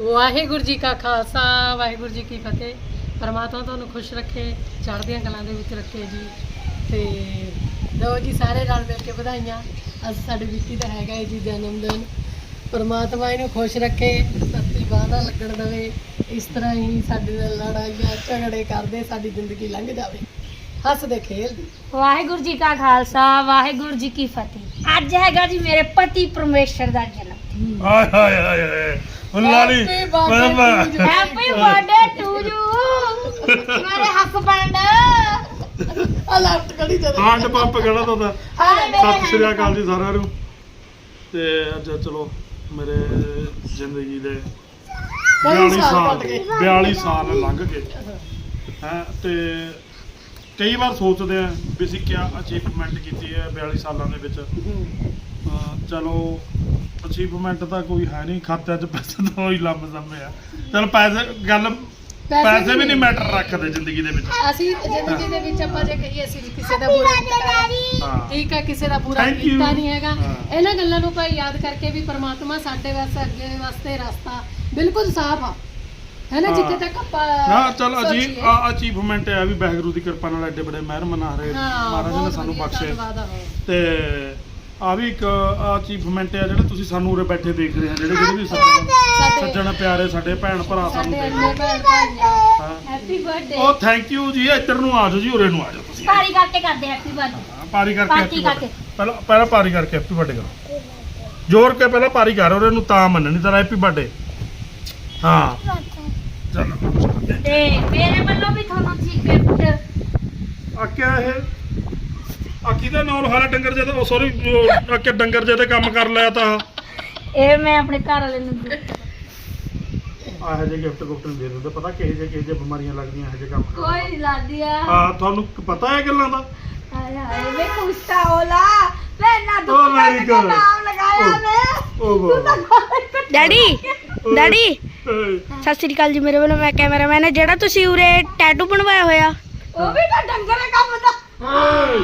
ਵਾਹਿਗੁਰੂ ਜੀ ਕਾ ਖਾਲਸਾ ਵਾਹਿਗੁਰੂ ਜੀ ਕੀ ਫਤਿਹ। ਪਰਮਾਤਮਾ ਤੁਹਾਨੂੰ ਖੁਸ਼ ਰੱਖੇ ਚੜ੍ਹਦੀਆਂ ਕਲਾਂ ਦੇ ਵਿੱਚ ਰੱਖੇ ਜੀ। ਤੇ ਲਓ ਜੀ ਸਾਰੇ ਰਲ ਮਿਲ ਕੇ ਵਧਾਈਆਂ। ਅੱਜ ਸਾਡੇ ਵਿੱਕੀ ਦਾ ਹੈਗਾ ਹੈ ਜੀ ਜਨਮ ਦਿਨ। ਪਰਮਾਤਮਾ ਇਹਨੂੰ ਖੁਸ਼ ਰੱਖੇ ਸੱਤੀ ਬਾਣਾ ਲੱਗਣ ਦੇਵੇ। ਇਸ ਤਰ੍ਹਾਂ ਹੀ ਸਾਡੇ ਨਾਲ ਲੜਾਈਆਂ ਝਗੜੇ ਕਰਦੇ ਸਾਡੀ ਜ਼ਿੰਦਗੀ ਲੰਘ ਜਾਵੇ। ਹੱਸਦੇ ਖੇਲਦੇ ਵਾਹਿਗੁਰੂ ਜੀ ਕਾ ਖਾਲਸਾ ਵਾਹਿਗੁਰੂ ਜੀ ਕੀ ਫਤਿਹ। ਅੱਜ ਹੈਗਾ ਜੀ ਮੇਰੇ ਪਤੀ ਪਰਮੇਸ਼ਰ ਦਾ ਜਨਮ ਹਾਏ ਹਾਏ ਹਾਏ ਹਾਏ ਹੁਣ ਲਾਲੀ. ਹੈਪੀ ਬਰਥਡੇ ਟੂ ਯੂ ਮੇਰੇ ਹਸਬੰਡ ਆ ਲੈਫਟ ਕੜੀ ਜਦੋਂ ਹਾਂਡ ਪੰਪ ਕਹਿਣਾ ਤੁਹਾਡਾ ਸਤਿ ਸ਼੍ਰੀ ਅਕਾਲ ਜੀ ਸਾਰਿਆਂ ਨੂੰ। ਤੇ ਅੱਜ ਚਲੋ ਮੇਰੇ ਜ਼ਿੰਦਗੀ ਦੇ 42 ਸਾਲ ਸਾਲ ਕੱਟ ਗਏ। 42 ਸਾਲ ਲੰਘ ਗਏ। ਹੈ ਤੇ ਕਈ ਵਾਰ ਸੋਚਦੇ ਆ ਵੀ ਅਸੀਂ ਕੀ ਅਚੀਵਮੈਂਟ ਕੀਤੀ ਹੈ 42 ਸਾਲਾਂ ਦੇ ਵਿੱਚ। ਚਲੋ ਅਚੀਵਮੈਂਟ ਤਾਂ ਕੋਈ ਹੈ ਨਹੀਂ ਖਾਤੇ 'ਚ ਪੈਸੇ ਤਾਂ ਉਹੀ ਲੰਮ ਜ਼ੰਮੇ ਆ। ਚਲ ਪੈਸੇ ਗੱਲ ਪੈਸੇ ਵੀ ਨਹੀਂ ਮੈਟਰ ਰੱਖਦੇ ਜ਼ਿੰਦਗੀ ਦੇ ਵਿੱਚ। ਅਸੀਂ ਜ਼ਿੰਦਗੀ ਦੇ ਵਿੱਚ ਆਪਾਂ ਜੇ ਕਹੀਏ ਅਸੀਂ ਕਿਸੇ ਦਾ ਬੁਰਾ ਨਹੀਂ ਕੀਤਾ ਹਾਂ। ਠੀਕ ਹੈ ਕਿਸੇ ਦਾ ਬੁਰਾ. ਕੀਤਾ ਨਹੀਂ ਹੈਗਾ। ਹਾਂ। ਇਹਨਾਂ ਗੱਲਾਂ ਨੂੰ ਆਪਾਂ ਯਾਦ ਕਰਕੇ ਵੀ ਪਰਮਾਤਮਾ ਸਾਡੇ ਵਾਸਤੇ ਅੱਗੇ ਵਾਸਤੇ ਰਸਤਾ ਬਿਲਕੁਲ ਸਾਫ਼ ਆ। ਹੈ ਨਾ ਹਾਂ। ਜਿੱਥੇ ਤੱਕ ਆਪਾਂ ਨਾ ਚਲ ਅਜੀ ਅਚੀਵਮੈਂਟ ਹੈ ਵੀ ਵਾਹਿਗੁਰੂ ਦੀ ਕਿਰਪਾ ਨਾਲ ਐਡੇ ਬੜੇ ਮਹਿਰ ਮਨਾ ਰਹੇ। ਹਾਂ, ਮਹਾਰਾਜ ਨੇ ਸਾਨੂੰ ਬਖਸ਼ੇ। ਤੇ ਆ ਵੀ ਇੱਕ ਅਚੀਵਮੈਂਟ ਹੈ ਜਿਹੜਾ ਤੁਸੀਂ ਸਾਨੂੰ ਉਰੇ ਬੈਠੇ ਦੇਖ ਰਹੇ ਆ ਜਿਹੜੇ ਜਿਹੜੇ ਵੀ ਸੱਜਣ ਸਾਡੇ ਸੱਜਣ ਪਿਆਰੇ ਸਾਡੇ ਭੈਣ ਭਰਾ ਸਾਨੂੰ ਦੇਖ ਰਹੇ ਆ। ਆ। ਹਾਂ। ਹੈਪੀ ਬਰਥਡੇ ਉਹ ਥੈਂਕ ਯੂ ਜੀ ਇੱਧਰ ਨੂੰ ਆ ਜਾਓ ਜੀ ਉਰੇ ਨੂੰ ਆ ਜਾਓ ਤੁਸੀਂ ਪਾਰੀ ਕਰਕੇ ਕਰਦੇ ਹੈਪੀ ਬਰਥਡੇ ਹਾਂ, ਪਾਰੀ ਕਰਕੇ ਪਾਰਟੀ happy ਕਰਕੇ। birthday। ਪਹਿਲਾਂ ਪਹਿਲਾਂ ਪਾਰੀ ਕਰਕੇ ਹੈਪੀ ਬਰਥਡੇ ਕਰੋ ਜੋਰ ਕੇ ਪਹਿਲਾਂ ਪਾਰੀ ਕਰ ਉਰੇ ਨੂੰ ਤਾਂ ਮੰਨਣੀ ਤੇਰਾ ਹੈਪੀ ਬਰਥਡੇ ਹਾਂ ਚਲੋ ਤੇ ਮੇਰੇ ਵੱਲੋਂ ਵੀ ਤੁਹਾਨੂੰ ਜੀ ਗਿਫਟ ਆ ਕਿਆ ਇਹ ਆ ਕਿਹਦਾ ਨਾਲ ਹਾਲਾ ਡੰਗਰ ਜੇ ਉਹ ਸੌਰੀ ਆ ਕਿ ਡੰਗਰ ਜੇ ਤੇ ਕੰਮ ਕਰ ਲਿਆ ਤਾਂ। ਇਹ ਮੈਂ ਆਪਣੇ ਘਰ ਵਾਲੇ ਨੂੰ gift- ਆਹ ਜੇ ਗਿਫਟ ਗੁਫਟ ਦੇ ਦਿੰਦੇ ਪਤਾ ਕਿਹੇ ਜੇ ਕਿਹੇ ਜੇ ਬਿਮਾਰੀਆਂ ਲੱਗਦੀਆਂ ਇਹੋ ਜੇ ਕੰਮ ਕੋਈ ਨਹੀਂ ਲਾਦੀ ਆ। ਹਾਂ ਤੁਹਾਨੂੰ ਪਤਾ ਹੈ ਗੱਲਾਂ ਦਾ? ਹਾਏ ਹਾਏ ਵੇ ਕੁਛਤਾ ਹੋਲਾ ਮੈਂ ਨਾ Oh ਦੁਕਾਨ my ਦਾ God. ਨਾਮ ਲਗਾਇਆ Oh. ਮੈਂ। ਉਹ ਵਾਹ ਡੈਡੀ ਡੈਡੀ। ਏ, ਸਤਿ ਸ੍ਰੀ ਅਕਾਲ ਜੀ ਮੇਰੇ ਵੱਲੋਂ ਮੈਂ ਕੈਮਰਾਮੈਨ ਹੈ ਜਿਹੜਾ ਤੁਸੀਂ ਉਰੇ ਟੈਟੂ ਬਣਵਾਇਆ ਹੋਇਆ। ਉਹ ਵੀ ਤਾਂ ਡੰਗਰੇ ਕੰਮ ਦਾ। ਏ,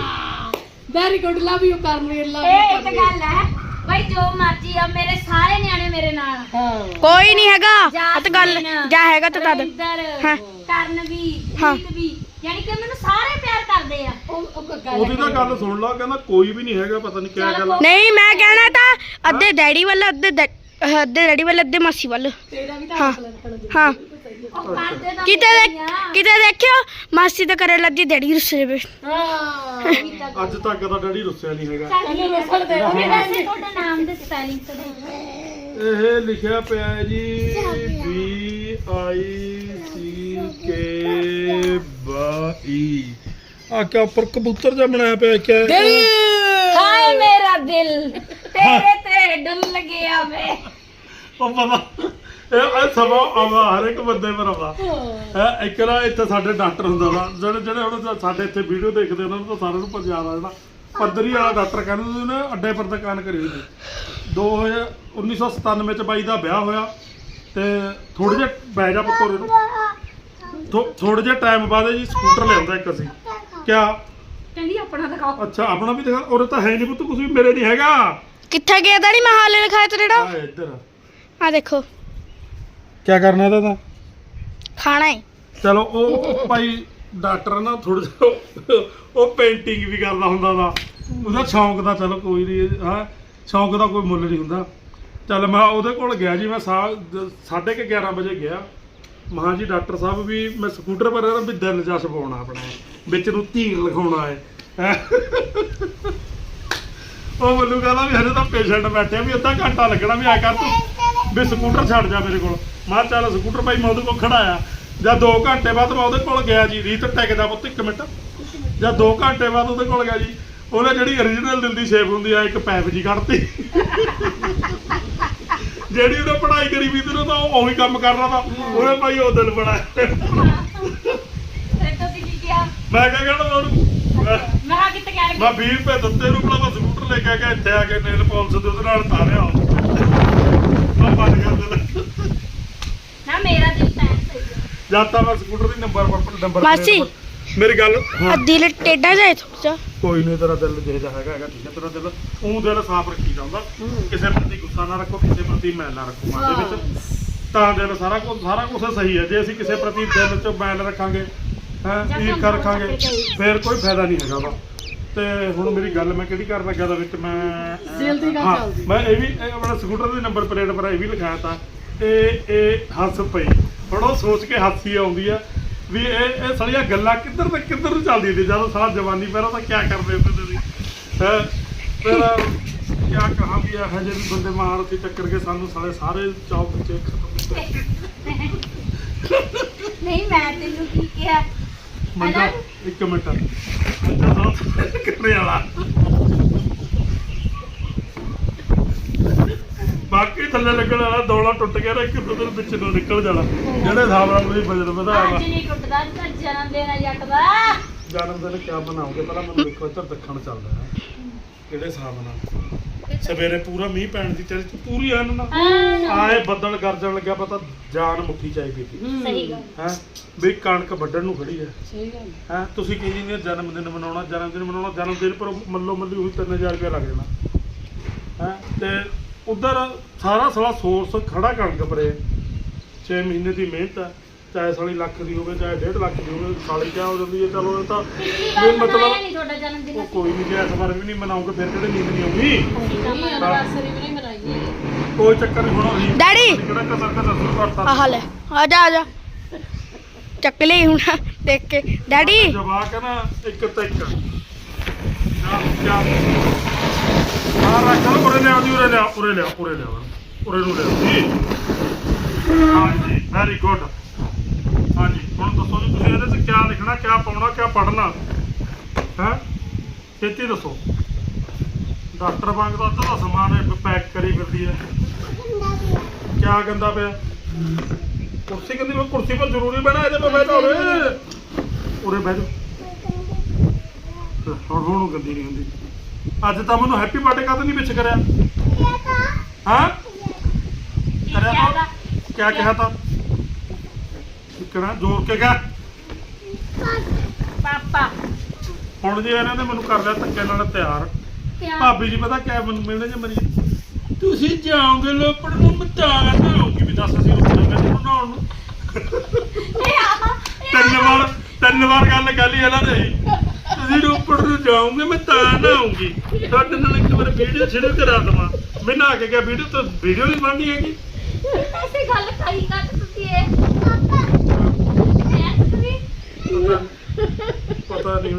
very good love you Karanveer love ਇਹ ਇੱਕ ਗੱਲ ਹੈ ਭਾਈ ਜੋ ਮਰਜ਼ੀ ਆ ਮੇਰੇ ਸਾਰੇ ਨਿਆਣੇ ਮੇਰੇ ਨਾਲ ਹਾਂ। ਕੋਈ ਨਹੀਂ ਹੈਗਾ। ਉਹ ਤਾਂ ਗੱਲ ਜਾਸਮੀਨ, ਜਾ ਹੈਗਾ ਤਾਂ ਰਵਿੰਦਰ, ਹਾਂ। ਕਰਨ ਵੀ ਹਾਂ। ਜੀਤ ਵੀ ਯਾਨੀ ਕਿ ਮੈਨੂੰ ਸਾਰੇ ਪਿਆਰ ਕਰਦੇ ਆ। ਉਹ ਉਹ ਗੱਲ ਉਹਦੀ ਤਾਂ ਗੱਲ ਸੁਣ ਲਾ ਕਹਿੰਦਾ ਕੋਈ ਵੀ ਨਹੀਂ ਹੈਗਾ ਪਤਾ ਨਹੀਂ ਕਿਆ ਗੱਲ। ਨਹੀਂ ਮੈਂ ਕਹਿਣਾ ਤਾਂ ਅੱਧੇ ਡੈਡੀ ਵੱਲ ਅੱਧੇ ਡੈ- ਅਹ ਅੱਧੇ ਡੈਡੀ ਵੱਲ ਅੱਧੇ ਮਾਸੀ ਵੱਲ। ਤੇਰਾ ਵੀ ਤਾਂ ਹਾਂ। ਹਾਂ। ਕਿਤੇ ਆ। ਕਿਤੇ ਦੇਖਿਓ ਮਾਸੀ ਤਾਂ ਕਰੇ ਲੱਗੀ ਡੈਡੀ ਰੁੱਸੇ ਵੇ ਹਾਂ ਅੱਜ ਤੱਕ ਤਾਂ ਡੈਡੀ ਰੁੱਸਿਆ ਨਹੀਂ ਹੈਗਾ। ਦੇ ਤੁਹਾਡੇ ਨਾਮ ਦੇ ਸਪੈਲਿੰਗ ਤੇ ਦੇ ਇਹ ਲਿਖਿਆ ਪਿਆ ਹੈ ਜੀ ਬੀ ਆਈ ਸੀ ਕੇ ਬਾਈ ਆ ਕਿਆ ਉੱਪਰ ਕਬੂਤਰ ਜਿਹਾ ਬਣਾਇਆ ਪਿਆ ਕਿਆ ਹੈ? ਹਾਏ ਮੇਰਾ ਦਿਲ ਤੇਰੇ ਤੇ ਡੁੱਲ ਗਿਆ ਵੇ। ਉਹ ਪਤਾ ਇਹ ਇਹ ਸਮਾਂ ਆਵਾ ਹਰ ਇੱਕ ਬੰਦੇ ਪਰ ਆਵਾ ਹੈ। ਇੱਕ ਨਾ ਇੱਥੇ ਸਾਡੇ ਡਾਕਟਰ ਹੁੰਦਾ ਵਾ ਜਿਹੜੇ ਜਿਹੜੇ ਹੁਣ ਸਾਡੇ ਇੱਥੇ ਵੀਡੀਓ ਦੇਖਦੇ ਉਹਨਾਂ ਨੂੰ ਤਾਂ ਸਾਰਿਆਂ ਨੂੰ ਪਤਾ ਆ ਜਿਹੜਾ ਪੱਧਰੀ ਵਾਲਾ ਡਾਕਟਰ ਕਹਿੰਦੇ ਸੀ ਉਹਨੇ ਅੱਡੇ ਪਰ ਦੁਕਾਨ ਕਰੀ ਹੋਈ ਸੀ 2000 1997 ਚ ਬਾਈ ਦਾ ਵਿਆਹ ਹੋਇਆ ਤੇ ਥੋੜੇ ਜਿਹਾ ਬਹਿ ਜਾ ਪੁੱਤਰ ਨੂੰ ਥੋੜੇ ਜਿਹਾ ਟਾਈਮ ਬਾਅਦ ਜੀ ਸਕੂਟਰ ਲਿਆਂਦਾ ਇੱਕ ਅਸੀਂ। ਕਿਆ? ਕਹਿੰਦੀ ਆਪਣਾ ਦਿਖਾਓ। ਅੱਛਾ ਆਪਣਾ ਵੀ ਦਿਖਾ ਉਰੇ ਤਾਂ ਹੈ ਨਹੀਂ ਪੁੱਤ ਕੁਝ ਵੀ ਮੇਰੇ ਨਹੀਂ ਹੈਗਾ। ਕਿੱਥੇ ਗਿਆ ਮੈਂ ਹਾਲੇ ਲਿਖਾਇਆ ਤੇ ਜਿਹੜਾ। ਆ ਇੱਧਰ। ਆ ਦੇਖੋ। ਕਿਆ ਕਰਨਾ ਇਹਦਾ ਤਾਂ? ਖਾਣਾ ਹੈ। ਚਲੋ ਉਹ ਭਾਈ ਡਾਕਟਰ ਨਾ ਥੋੜਾ ਜਿਹਾ ਉਹ ਪੇਂਟਿੰਗ ਵੀ ਕਰਦਾ ਹੁੰਦਾ ਦਾ ਉਹਦਾ ਸ਼ੌਂਕ ਦਾ ਚਲੋ ਕੋਈ ਨਹੀਂ ਹਾਂ ਸ਼ੌਂਕ ਦਾ ਕੋਈ ਮੁੱਲ ਨਹੀਂ ਹੁੰਦਾ। ਚੱਲ ਮੈਂ ਉਹਦੇ ਕੋਲ ਗਿਆ ਜੀ ਮੈਂ ਸਾ 11:30 ਵਜੇ ਗਿਆ। ਮਹਾਂ ਜੀ ਡਾਕਟਰ ਸਾਹਿਬ ਵੀ ਮੈਂ ਸਕੂਟਰ ਪਰ ਵੀ ਦਿਲ ਜਸ ਪਾਉਣਾ ਆਪਣਾ। ਵਿੱਚ ਨੂੰ ਧੀਰ ਲਿਖਾਉਣਾ ਹੈ। ਉਹ ਮੈਨੂੰ ਕਹਿੰਦਾ ਵੀ ਹਜੇ ਤਾਂ ਪੇਸ਼ੈਂਟ ਬੈਠੇ ਵੀ ਅੱਧਾ ਘੰਟਾ ਲੱਗਣਾ ਵੀ ਆ ਕਰ ਤੂੰ ਵੀ ਸਕੂਟਰ ਛੱਡ ਜਾ ਮੇਰੇ ਕੋਲ। ਮੈਂ ਕਿਹਾ ਚੱਲ ਸਕੂਟਰ ਭਾਈ ਮੈਂ ਉਹਦੇ ਕੋਲ ਖੜਾਇਆ ਜਦ 2 ਘੰਟੇ ਬਾਅਦ ਮੈਂ ਉਹਦੇ ਕੋਲ ਗਿਆ ਜੀ ਰੀਤ ਟੈਕਦਾ ਪੁੱਤ ਇੱਕ ਮਿੰਟ। ਜਦ 2 ਘੰਟੇ ਬਾਅਦ ਉਹਦੇ ਕੋਲ ਗਿਆ ਜੀ। ਉਹਨੇ ਜਿਹੜੀ origignal ਦਿਲ ਦੀ ਸ਼ੇਪ ਹੁੰਦੀ ਆ ਇੱਕ ਪੈਪ ਜੀ ਕੱਢਤੀ। ਜਿਹੜੀ ਉਹਨੇ ਪੜ੍ਹਾਈ ਕਰੀ ਵੀ ਤੇ ਤਾਂ ਉਹ ਉਹੀ ਕੰਮ ਕਰ ਰਹਾ ਤਾ ਉਹਨੇ ਭਾਈ ਉਹ ਦਿਲ ਬਣਾਇਆ। ਫਿਰ ਤੁਸੀਂ ਕੀ ਕਿਹਾ? ਮੈਂ ਕਿਹਾ ਕਹਿੰਦਾ ਉਹਨੂੰ। ਮੈਂ- ਮੈਂ ਕਿਹਾ ਮੈਂ 20 ਰੁਪਏ ਦਿੱਤੇ ਨੂੰ ਭਲਾ ਮੈਂ ਸਕੂਟਰ ਲੈ ਕੇ ਆ ਗਿਆ ਇੱਥੇ ਆ ਕੇ ਨੇਲ ਪਾਲਿਸ਼ ਦੇ ਉਹਦੇ ਨਾਲ ਤਾਰਿਆ ਮੈਂ ਬੰਦ ਕਰ ਦਿੰਦਾ ਨਾ ਮੇਰਾ ਦਿਲ ਤਾਂ ਸਹੀ ਹੈ। ਜਦ ਤਾਂ ਮੈਂ ਸਕੂਟਰ ਦੀ ਨੰਬਰ ਪਰ ਨੰਬਰ ਮਾਸੀ। ਮੇਰੀ ਗੱਲ ਹਾਂ, ਆ ਦਿਲ ਟੇਡਾ ਜਾਏ ਥੋੜਾ ਕੋਈ ਨਹੀਂ ਤੇਰਾ ਦਿਲ ਜਿਹਦਾ ਹੈਗਾ ਹੈਗਾ ਠੀਕ ਹੈ ਤੇਰਾ ਦਿਲ। ਉਹ ਦਿਲ ਸਾਫ਼ ਰੱਖੀ ਜਾਂਦਾ ਕਿਸੇ ਪ੍ਰਤੀ ਗੁੱਸਾ ਨਾ ਰੱਖੋ ਕਿਸੇ ਪ੍ਰਤੀ ਮੈਲ ਨਾ ਰੱਖੋ ਮਨ ਦੇ ਵਿੱਚ। ਤਾਂ ਦਿਲ ਸਾਰਾ ਕੁਝ ਸਾਰਾ ਕੁਝ ਸਹੀ ਹੈ। ਜੇ ਅਸੀਂ ਕਿਸੇ ਪ੍ਰਤੀ ਦਿਲ 'ਚ ਬੈਲ ਰੱਖਾਂਗੇ ਹੈ ਜਾਂ ਈਰਖਾ ਸਾਨੂੰ ਰੱਖਾਂਗੇ ਚੱਕੇ ਗਈ। ਫਿਰ ਕੋਈ ਫਾਇਦਾ ਨਹੀਂ ਹੈਗਾ ਵਾ। ਤੇ ਹੁਣ ਮੇਰੀ ਗੱਲ ਮੈਂ ਕਿਹੜੀ ਕਰਨ ਲੱਗਾ ਦਾ ਵਿੱਚ ਮੈਂ ਦਿਲ ਦੀ ਗੱਲ ਹਾਂ, ਚੱਲਦੀ। ਮੈਂ ਇਹ ਵੀ ਇਹ ਆਪਣਾ ਸਕੂਟਰ ਦੇ ਨੰਬਰ ਪਲੇਟ ਪਰ ਇਹ ਵੀ ਲਿਖਾਇਆ ਤਾਂ ਇਹ ਇਹ ਹੱਸ ਪਈ। ਹੁਣ ਉਹ ਸੋਚ ਕੇ ਹਾਸੀ ਆਉਂਦੀ ਆ ਵੀ ਇਹ ਇਹ ਸਾਰੀਆਂ ਗੱਲਾਂ ਕਿੱਧਰ ਤੇ ਕਿੱਧਰ ਨੂੰ ਚੱਲਦੀਆਂ ਨੇ? ਜਦੋਂ ਸਾਰਾ ਜਵਾਨੀ ਪਹਿਲਾਂ ਤਾਂ ਕਿਆ ਕਰਦੇ ਹੁੰਦੇ ਤੁਸੀਂ ਹੈ? ਫਿਰ ਕਿਆ ਕਹਾਂ ਵੀ ਇਹ ਜਿਹੇ ਵੀ ਬੰਦੇ ਮਾਰ ਸੀ ਟੱਕਰ ਕੇ ਸਾਨੂੰ ਸਾਲੇ ਸਾਰੇ ਚੌਕ ਚ ਖਤਮ ਨਹੀਂ ਮੈਂ ਤੈਨੂੰ ਕੀ ਕਿਹਾ? ਇੱਕ ਮਿੰਟ। ਜਦੋਂ ਕਿੰਨੇ ਵਾਲਾ। ਬਾਕੀ ਥੱਲੇ ਲੱਗਣ ਵਾਲਾ ਦੌਲਾ ਟੁੱਟ ਗਿਆ ਨਾ ਇੱਕ ਦੂਜੇ ਦੇ ਵਿੱਚ ਨੂੰ ਨਿਕਲ ਜਾਣਾ। ਜਿਹੜੇ ਹਿਸਾਬ ਨਾਲ ਤੁਸੀਂ ਵਜਨ ਵਧਾਇਆ ਅੱਜ ਨਹੀਂ ਟੁੱਟਦਾ ਅੱਜ ਤਾਂ ਜਨਮ ਦਿਨ ਆ ਜੱਟ ਦਾ। ਜਨਮ ਦਿਨ ਕਿਆ ਬਣਾਓਗੇ ਪਹਿਲਾਂ ਮੈਨੂੰ ਦੇਖੋ ਇੱਧਰ ਦੱਖਣ ਚੱਲਦਾ ਹੈ। ਕਿਹੜੇ ਹਿਸਾਬ ਨਾਲ? ਸਵੇਰੇ ਪੂਰਾ ਮੀਂਹ ਪੈਣ ਦੀ ਤੇਰੀ ਪੂਰੀ ਐਨ ਨਾ? ਹਾਂ ਆਏ ਬੱਦਲ ਗਰਜਣ ਲੱਗਿਆ ਪਤਾ ਜਾਨ ਮੁੱਠੀ ਚਾਈ ਪਈ ਸਹੀ ਗੱਲ। ਹੈ? ਵੀ ਕਣਕ ਵੱਢਣ ਨੂੰ ਖੜੀ ਹੈ। ਸਹੀ ਗੱਲ। ਹੈ? ਤੁਸੀਂ ਕੀ ਜੀ ਨੇ ਜਨਮ ਦਿਨ ਮਨਾਉਣਾ ਜਨਮ ਦਿਨ ਮਨਾਉਣਾ ਜਨਮ ਦਿਨ ਪਰ ਮੱਲੋ ਮੱਲੀ ਉਹੀ 3000 ਰੁਪਏ ਲੱਗ ਜਾਣਾ। ਹੈ? ਤੇ ਉਧਰ ਸਾਰਾ ਸਾਲਾ ਸੋਰਸ ਖੜਾ ਕਣਕ ਪਰੇ। 6 ਮਹੀਨੇ ਦੀ ਮਿਹਨਤ ਹੈ ਚਾਹੇ ਸਾਲੀ ਲੱਖ ਦੀ ਹੋਵੇ ਚਾਹੇ 1.5 ਲੱਖ ਦੀ ਹੋਵੇ ਸਾਲੀ ਕਿਆ ਹੋ ਜਾਂਦੀ ਹੈ ਚਲੋ ਇਹ ਤਾਂ ਮਤਲਬ ਨਹੀਂ ਤੁਹਾਡਾ ਜਨਮ ਦਿਨ ਉਹ ਕੋਈ ਨਹੀਂ ਜੇ ਇਸ ਵਾਰ ਵੀ ਨਹੀਂ ਮਨਾਉਂਗੇ ਫਿਰ ਕਿਹੜੇ ਨੀਂਦ ਨਹੀਂ ਆਉਗੀ ਵੀ ਨਹੀਂ ਕੋਈ ਚੱਕਰ ਨਹੀਂ ਹੋਣਾ ਜੀ ਡੈਡੀ! ਕਿਹੜਾ ਕਸਰ ਕਸਰ ਸ਼ੁਰੂ ਕਰਤਾ? ਆਹ ਲੈ ਆ ਜਾ ਆ ਜਾ। ਚੱਕ ਲਈ ਹੁਣ ਦੇਖ ਕੇ। ਡੈਡੀ! ਜਵਾਕ ਹੈ ਨਾ ਇੱਕ ਤੇ ਇੱਕ। ਨਾ ਕਿਆ ਆ ਰੱਖ ਲਓ ਉਰੇ ਲਿਆਓ ਜੀ ਉਰੇ ਲਿਆਓ ਉਰੇ ਲਿਆਓ ਉਰੇ ਲਿਆਓ ਉਰੇ ਨੂੰ ਲਿਆਓ ਜੀ ਹਾਂਜੀ ਵੈਰੀ ਗੁੱਡ ਹਾਂਜੀ ਹੁਣ ਦੱਸੋ ਜੀ ਤੁਸੀਂ ਇਹਦੇ 'ਚ ਕਿਆ ਲਿਖਣਾ ਕਿਆ ਪਾਉਣਾ ਕਿਆ ਪੜਨਾ ਹੈ ਛੇਤੀ ਦੱਸੋ ਡਾਕਟਰ ਵਾਂਗ ਦਾ ਅੱਧਾ ਸਮਾਨ ਪੈਕ ਕਰੀ ਫਿਰਦੀ ਹੈ ਕਿਆ ਗੰਦਾ ਪਿਆ ਕੁਰਸੀ ਕਹਿੰਦੀ ਮੈਂ ਕੁਰਸੀ ਪਰ ਜ਼ਰੂਰੀ ਬਣਾ ਇਹਦੇ ਪਰ ਬੈਠਾ ਹੋਵੇ ਉਰੇ ਬਹਿ ਜਾ ਹੁਣ ਹੁਣ ਗੰਦੀ ਨਹੀਂ ਹੁੰਦੀ ਅੱਜ ਤਾਂ ਮੈਨੂੰ ਹੈਪੀ ਬਰਥਡੇ ਕਾਹਦੇ ਨਹੀਂ ਵਿੱਚ ਕਰਿਆ? ਹਾਂ? ਕਰਿਆ ਤਾਂ। ਕਿਆ ਕਿਹਾ ਤਾਂ? ਕਿਹੜਾ? ਜ਼ੋਰ ਕੇ ਕਿਹਾ? ਪਾਪਾ। ਹੁਣ ਜੇ ਇਹਨਾਂ ਨੇ ਮੈਨੂੰ ਕਰ ਲਿਆ ਧੱਕੇ ਨਾਲ ਤਿਆਰ ਭਾਬੀ ਜੀ ਪਤਾ ਕਿਆ ਮੈਨੂੰ ਮਿਲਣੇ ਜੇ ਮਰੀ ਤੁਸੀਂ ਜਾਓਗੇ ਲੋਪੜ ਨੂੰ ਮਤਾ ਹੋਊਗੀ ਵੀ ਦੱਸ ਅਸੀਂ ਰੁਕਣਾ ਮੈਂ ਬਣਾਉਣ ਨੂੰ। ਤਿੰਨ ਵਾਰ ਤਿੰਨ ਵਾਰ ਗੱਲ ਕਰ ਲਈ ਇਹਨਾਂ ਨੇ। ਤੁਸੀਂ ਰੋਪੜ ਨੂੰ ਜਾਓਗੇ ਮੈਂ ਤਾਂ ਨਾ ਆਉਂਗੀ। ਤੁਹਾਡੇ ਨਾਲ ਇੱਕ ਵਾਰ ਵੀਡੀਓ ਸ਼ੁਰੂ ਕਰਾ ਦਵਾਂ। ਮੈਂ ਨਾ ਕੇ ਗਿਆ ਵੀਡੀਓ ਤਾਂ ਵੀਡੀਓ ਨਹੀਂ ਬਣਨੀ ਹੈਗੀ। ਐਸੀ ਗੱਲ ਕਰੀ ਕਰ ਤੁਸੀਂ ਇਹ। ਪਾਪਾ ਐ ਤੁਸੀਂ ਪਤਾ ਪਤਾ ਨਹੀਂ।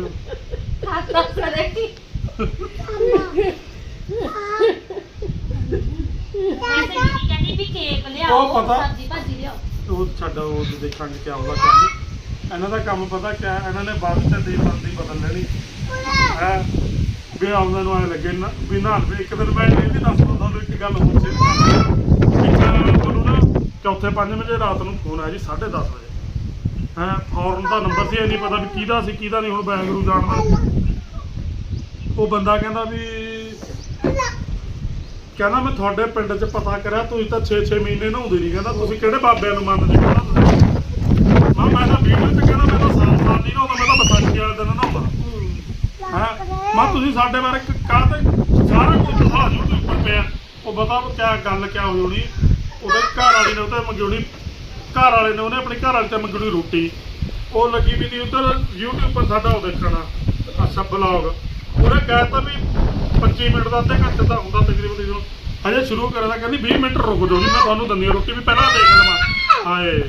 ਹੁਣ ਜੀ ਕਹਿੰਦੀ ਵੀ ਕੇਕ ਲਿਆਓ ਉਹ ਪਤਾ- ਸਬਜ਼ੀ ਭਾਜੀ ਲਿਆਓ। ਉਹ ਛੱਡ ਉਹ ਦੇਖਾਂਗੇ ਕਿਆ ਆਉਂਦਾ ਕੰਮ ਇਹਨਾਂ ਦਾ ਕੰਮ ਪਤਾ ਕਿਆ ਇਹਨਾਂ ਨੇ ਬਾਅਦ ਤੇ ਦੀ ਬੰਦੀ ਬਦਲ ਲੈਣੀ। ਹੈ? ਵੀ ਆਉਂਦੇ ਨੂੰ ਐ ਲੱਗੇ ਨਾ, ਵੀ ਨਾਲ ਵੀ ਇੱਕ ਦਿਨ ਮੈਂ ਇਹ ਵੀ ਦੱਸਦਾ ਤੁਹਾਨੂੰ ਇੱਕ ਗੱਲ ਹੋਰ ਸੀ ਇੱਕ ਨਾ ਚੌਥੇ ਪੰਜ ਵਜੇ ਰਾਤ ਨੂੰ ਫੋਨ ਆਇਆ ਜੀ 10:30 ਵਜੇ। ਹੈ? ਫੌਰਨ ਦਾ ਨੰਬਰ ਸੀ, ਇਹ ਨਹੀਂ ਪਤਾ ਵੀ ਕਿਹਦਾ ਸੀ, ਕਿਹਦਾ ਨਹੀਂ, ਹੁਣ ਬੈਂਗਲੂ ਜਾਣਦਾ। ਉਹ ਬੰਦਾ ਕਹਿੰਦਾ ਵੀ ਕਹਿੰਦਾ ਮੈਂ ਤੁਹਾਡੇ ਪਿੰਡ 'ਚ ਪਤਾ ਕਰਿਆ, ਤੁਸੀਂ ਤਾਂ 6-6 ਮਹੀਨੇ ਨਹਾਉਂਦੇ ਨਹੀਂ, ਕਹਿੰਦਾ ਤੁਸੀਂ ਕਿਹੜੇ ਬਾਬਿਆਂ ਨੂੰ ਮੰਨਦੇ ਕਹਿੰਦਾ ਤੁਸੀਂ ਮੈਂ ਮੈਂ ਤਾਂ ਵੀਡੀਓ 'ਚ ਕਹਿੰਦਾ ਮੈਂ ਤਾਂ ਸਾਲ ਸਾਲ ਨਹੀਂ ਨਹਾਉਂਦਾ ਮੈਂ ਤਾਂ ਵਿਸਾਖੀ ਵਾਲੇ ਦਿਨ ਨਹਾਉਂਦਾ ਹਾਂ ਮੈਂ ਤੁਸੀਂ ਸਾਡੇ ਬਾਰੇ ਕਾਹ ਤੇ ਸਾਰਾ ਕੁਝ ਦਿਖਾ YouTube ਪਰ ਪਿਆ। ਉਹ ਬਤਾ ਕਿਆ ਗੱਲ ਕਿਆ ਹੋਈ ਹੋਣੀ। ਉਹਦੇ ਘਰ ਵਾਲੀ ਨੇ ਉਹਦੇ ਮੰਗੀ ਘਰ ਵਾਲੇ ਨੇ ਉਹਨੇ ਆਪਣੀ ਘਰ ਵਾਲੀ ਤੇ ਮੰਗੀ ਰੋਟੀ। ਉਹ ਲੱਗੀ ਵੀ ਨਹੀਂ ਉੱਧਰ। YouTube ਪਰ ਸਾਡਾ ਉਹ ਦੇਖਣਾ। ਅੱਛਾ ਬਲੌਗ ਉਹਨੇ ਕਹਿਤਾ ਵੀ 25 ਮਿੰਟ ਦਾ ਅੱਧੇ ਘੰਟੇ ਦਾ ਹੁੰਦਾ ਤਕਰੀਬਨ ਤਕਰੀਬਨ ਹਜੇ ਸ਼ੁਰੂ ਕਰਿਆ ਤਾਂ ਕਹਿੰਦੀ 20 ਮਿੰਟ ਰੁਕ ਜਾਓ ਜੀ, ਮੈਂ ਤੁਹਾਨੂੰ ਦੰਦੀ ਹਾਂ ਰੋਟੀ ਵੀ ਪਹਿਲਾਂ ਦੇਖ ਲਵਾਂ। ਹਾਏ।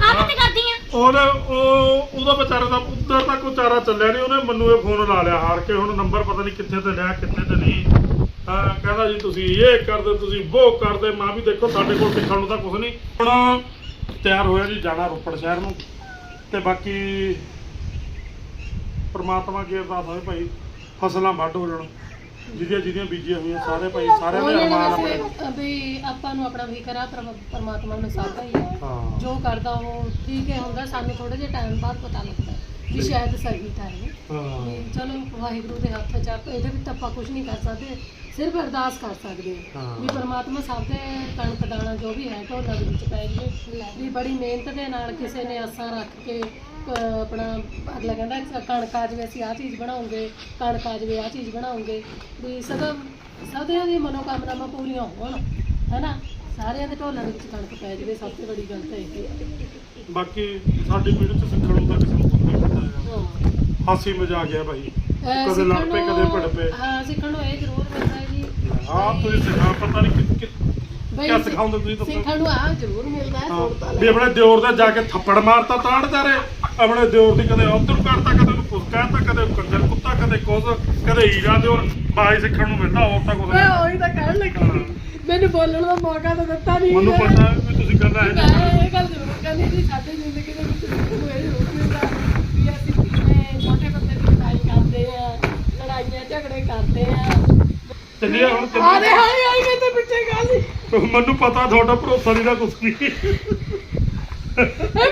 ਆਪ ਤੇ ਕਰਦੀ ਆ? ਉਹਨੇ ਉਹ ਉਹਦਾ ਵਿਚਾਰੇ ਦਾ ਉੱਧਰ ਤੱਕ ਵਿਚਾਰਾ ਚੱਲਿਆ ਨਹੀਂ, ਉਹਨੇ ਮੈਨੂੰ ਇਹ ਫੋਨ ਲਾ ਲਿਆ, ਹਾਰ ਕੇ ਹੁਣ ਨੰਬਰ ਪਤਾ ਨਹੀਂ ਕਿੱਥੇ ਤੇ ਲਿਆ, ਕਿੱਥੇ ਤੇ ਨਹੀਂ। ਕਹਿੰਦਾ ਜੀ, ਤੁਸੀਂ ਇਹ ਕਰਦੇ, ਤੁਸੀਂ ਉਹ ਕਰਦੇ, ਮਾਂ ਵੀ ਦੇਖੋ ਸਾਡੇ ਕੋਲ ਸਿੱਖਣ ਨੂੰ ਤਾਂ ਕੁਝ ਨਹੀਂ। ਹੁਣ ਤਿਆਰ ਹੋਇਆ ਜੀ ਜਾਣਾ ਰੋਪੜ ਸ਼ਹਿਰ ਨੂੰ। ਤੇ ਬਾਕੀ ਪਰਮਾਤਮਾ ਅੱਗੇ ਅਰਦਾਸ ਹੋਵੇ ਭਾਈ ਫਸਲਾਂ ਵੱਢ ਹੋ ਜਾਣ। ਜਿਹਦੀਆਂ ਜਿਹਦੀਆਂ ਬੀਜੀਆਂ ਹੋਈਆਂ ਸਾਰੇ ਭਾਈ ਸਾਰਿਆਂ ਦੇ ਉਹਨੇ ਅਰਮਾਨ ਵੈਸੇ ਵੀ ਆਪਾਂ ਨੂੰ ਆਪਣਾ ਵੀ ਕਰਾ ਪਰਮਾਤਮਾ ਨੂੰ ਸਾਥਾ ਹੀ ਹੈ। ਹਾਂ। ਜੋ ਕਰਦਾ ਉਹ ਠੀਕ ਹੈ ਹੁੰਦਾ ਸਾਨੂੰ ਥੋੜੇ ਜਿਹਾ ਟਾਈਮ ਬਾਅਦ ਪਤਾ ਲੱਗਦਾ ਵੀ ਸ਼ਾਇਦ ਸਹੀ ਟਾਈਮ ਹੈ। ਚਲੋ ਵਾਹਿਗੁਰੂ ਦੇ ਹੱਥ ਚ ਆ, ਇਹਦੇ ਵਿੱਚ ਤਾਂ ਆਪਾਂ ਕੁਝ ਨਹੀਂ ਕਰ ਸਕਦੇ ਸਿਰਫ ਅਰਦਾਸ ਕਰ ਸਕਦੇ ਹਾਂ ਹਾਂ। ਵੀ ਪਰਮਾਤਮਾ ਸਭ ਦੇ ਕਣਕ ਦਾਣਾ ਜੋ ਵੀ ਹੈ ਢੋਲਾਂ ਦੇ ਵਿੱਚ ਪੈ ਜਾਵੇ। ਵੀ ਬੜੀ ਮਿਹਨਤ ਦੇ ਨਾਲ ਕਿਸੇ ਨੇ ਆਸਾਂ ਰੱਖ ਕੇ ਆਪਣਾ ਅਗਲਾ ਕਹਿੰਦਾ ਕਣਕ ਆ ਜਾਵੇ ਅਸੀਂ ਆਹ ਚੀਜ਼ ਬਣਾਉਂਗੇ ਕਣਕ ਆ ਜਾਵੇ ਆਹ ਚੀਜ਼ ਬਣਾਉਂਗੇ। ਵੀ ਸਗੋਂ ਸਭ ਦੀਆਂ ਮਨੋਕਾਮਨਾਵਾਂ ਪੂਰੀਆਂ ਹੋਣ ਹੈਨਾ? ਸਾਰਿਆਂ ਦੇ ਢੋਲਾਂ ਦੇ ਵਿੱਚ ਕਣਕ ਪੈ ਜਾਵੇ ਸਭ ਤੋਂ ਵੱਡੀ ਗੱਲ ਤਾਂ ਇਹ ਹੈ ਬਾਕੀ ਸਾਡੀ ਵੀਡੀਓ ਚ ਸਿੱਖਣ ਨੂੰ ਤਾਂ ਕਿਸੇ ਨੂੰ ਕੁਝ ਨਹੀਂ ਪਤਾ ਹੈਗਾ। ਹਾਂ। ਹਾਸੀ ਮਜ਼ਾਕ ਹੈ ਭਾਈ ਕਦੇ ਲੜ ਪਏ ਕਦੇ ਭਿੜ ਪਏ। ਹਾਂ ਸਿੱਖਣ ਨੂੰ ਇਹ ਜ਼ਰੂਰ ਮਿਲਦਾ ਹੈ ਜੀ। ਆਹ ਤੁਸੀਂ ਸਿਖਾ ਪਤਾ ਨਹੀਂ ਕਿ- ਕਿਆ ਸਿਖਾਉਂਦੇ ਤੁਸੀਂ? ਸਿੱਖਣ ਨੂੰ ਆ ਜ਼ਰੂਰ ਮਿਲਦਾ ਹੈ ਹਾਂ, ਵੀ ਆਪਣੇ ਦਿਓਰ ਦਾ ਜਾ ਕੇ ਥੱਪੜ ਮਾਰਤਾ ਤਾੜ ਤਾਰੇ ਆਪਣੇ ਦਿਓਰ ਦੀ ਕਦੇ ਉਧਰ ਕਰਤਾ ਕਦੇ ਉਹਨੂੰ ਕੁਛ ਕਹਿਤਾ ਕਦੇ ਕੰਜਰ ਕੁੱਤਾ ਕਦੇ ਕੁਛ ਕਦੇ ਹੀਰਾ ਦਿਓਰ ਬਾਈ ਸਿੱਖਣ ਨੂੰ ਮਿਲਦਾ ਹੋਰ ਤਾਂ ਕੁਝ ਮੈਂ ਨਹੀਂ ਉਹੀ ਤਾਂ ਕਹਿਣ ਲੱਗੀ ਮੈਨੂੰ ਬੋਲਣ ਦਾ ਮੌਕਾ ਤਾਂ ਦਿੱਤਾ ਨਹੀਂ ਮੈਨੂੰ ਪਤਾ ਵੀ ਤੁਸੀਂ ਕਰਨਾ ਹੈ। ਮੈਂ ਇਹ ਗੱਲ ਜ਼ਰੂਰ ਕਹਿੰਦੀ ਸੀ ਸਾਡੀ ਜ਼ਿੰਦਗੀ ਦੇ ਵਿੱਚ ਨੂੰ ਇਹ ਜ਼ਰੂਰ ਮਿਲਦਾ ਵੀ ਅਸੀਂ ਕਿਵੇਂ ਛੋਟੇ ਬੰਦੇ ਦੀ ਲੜਾਈ ਕਰਦੇ ਆ ਲੜਾਈਆਂ ਝਗੜੇ ਕਰਦੇ ਆ। ਚੱਲੀਏ ਹੁਣ ਆਰੇ ਹਾਏ ਹਾਏ ਕਿਤੇ ਪਿੱਛੇ ਗੱਲ ਮੈਨੂੰ ਪਤਾ ਤੁਹਾਡਾ ਭਰੋਸਾ ਨਹੀਂ ਦਾ ਕੁਝ ਨਹੀਂ ਇਹ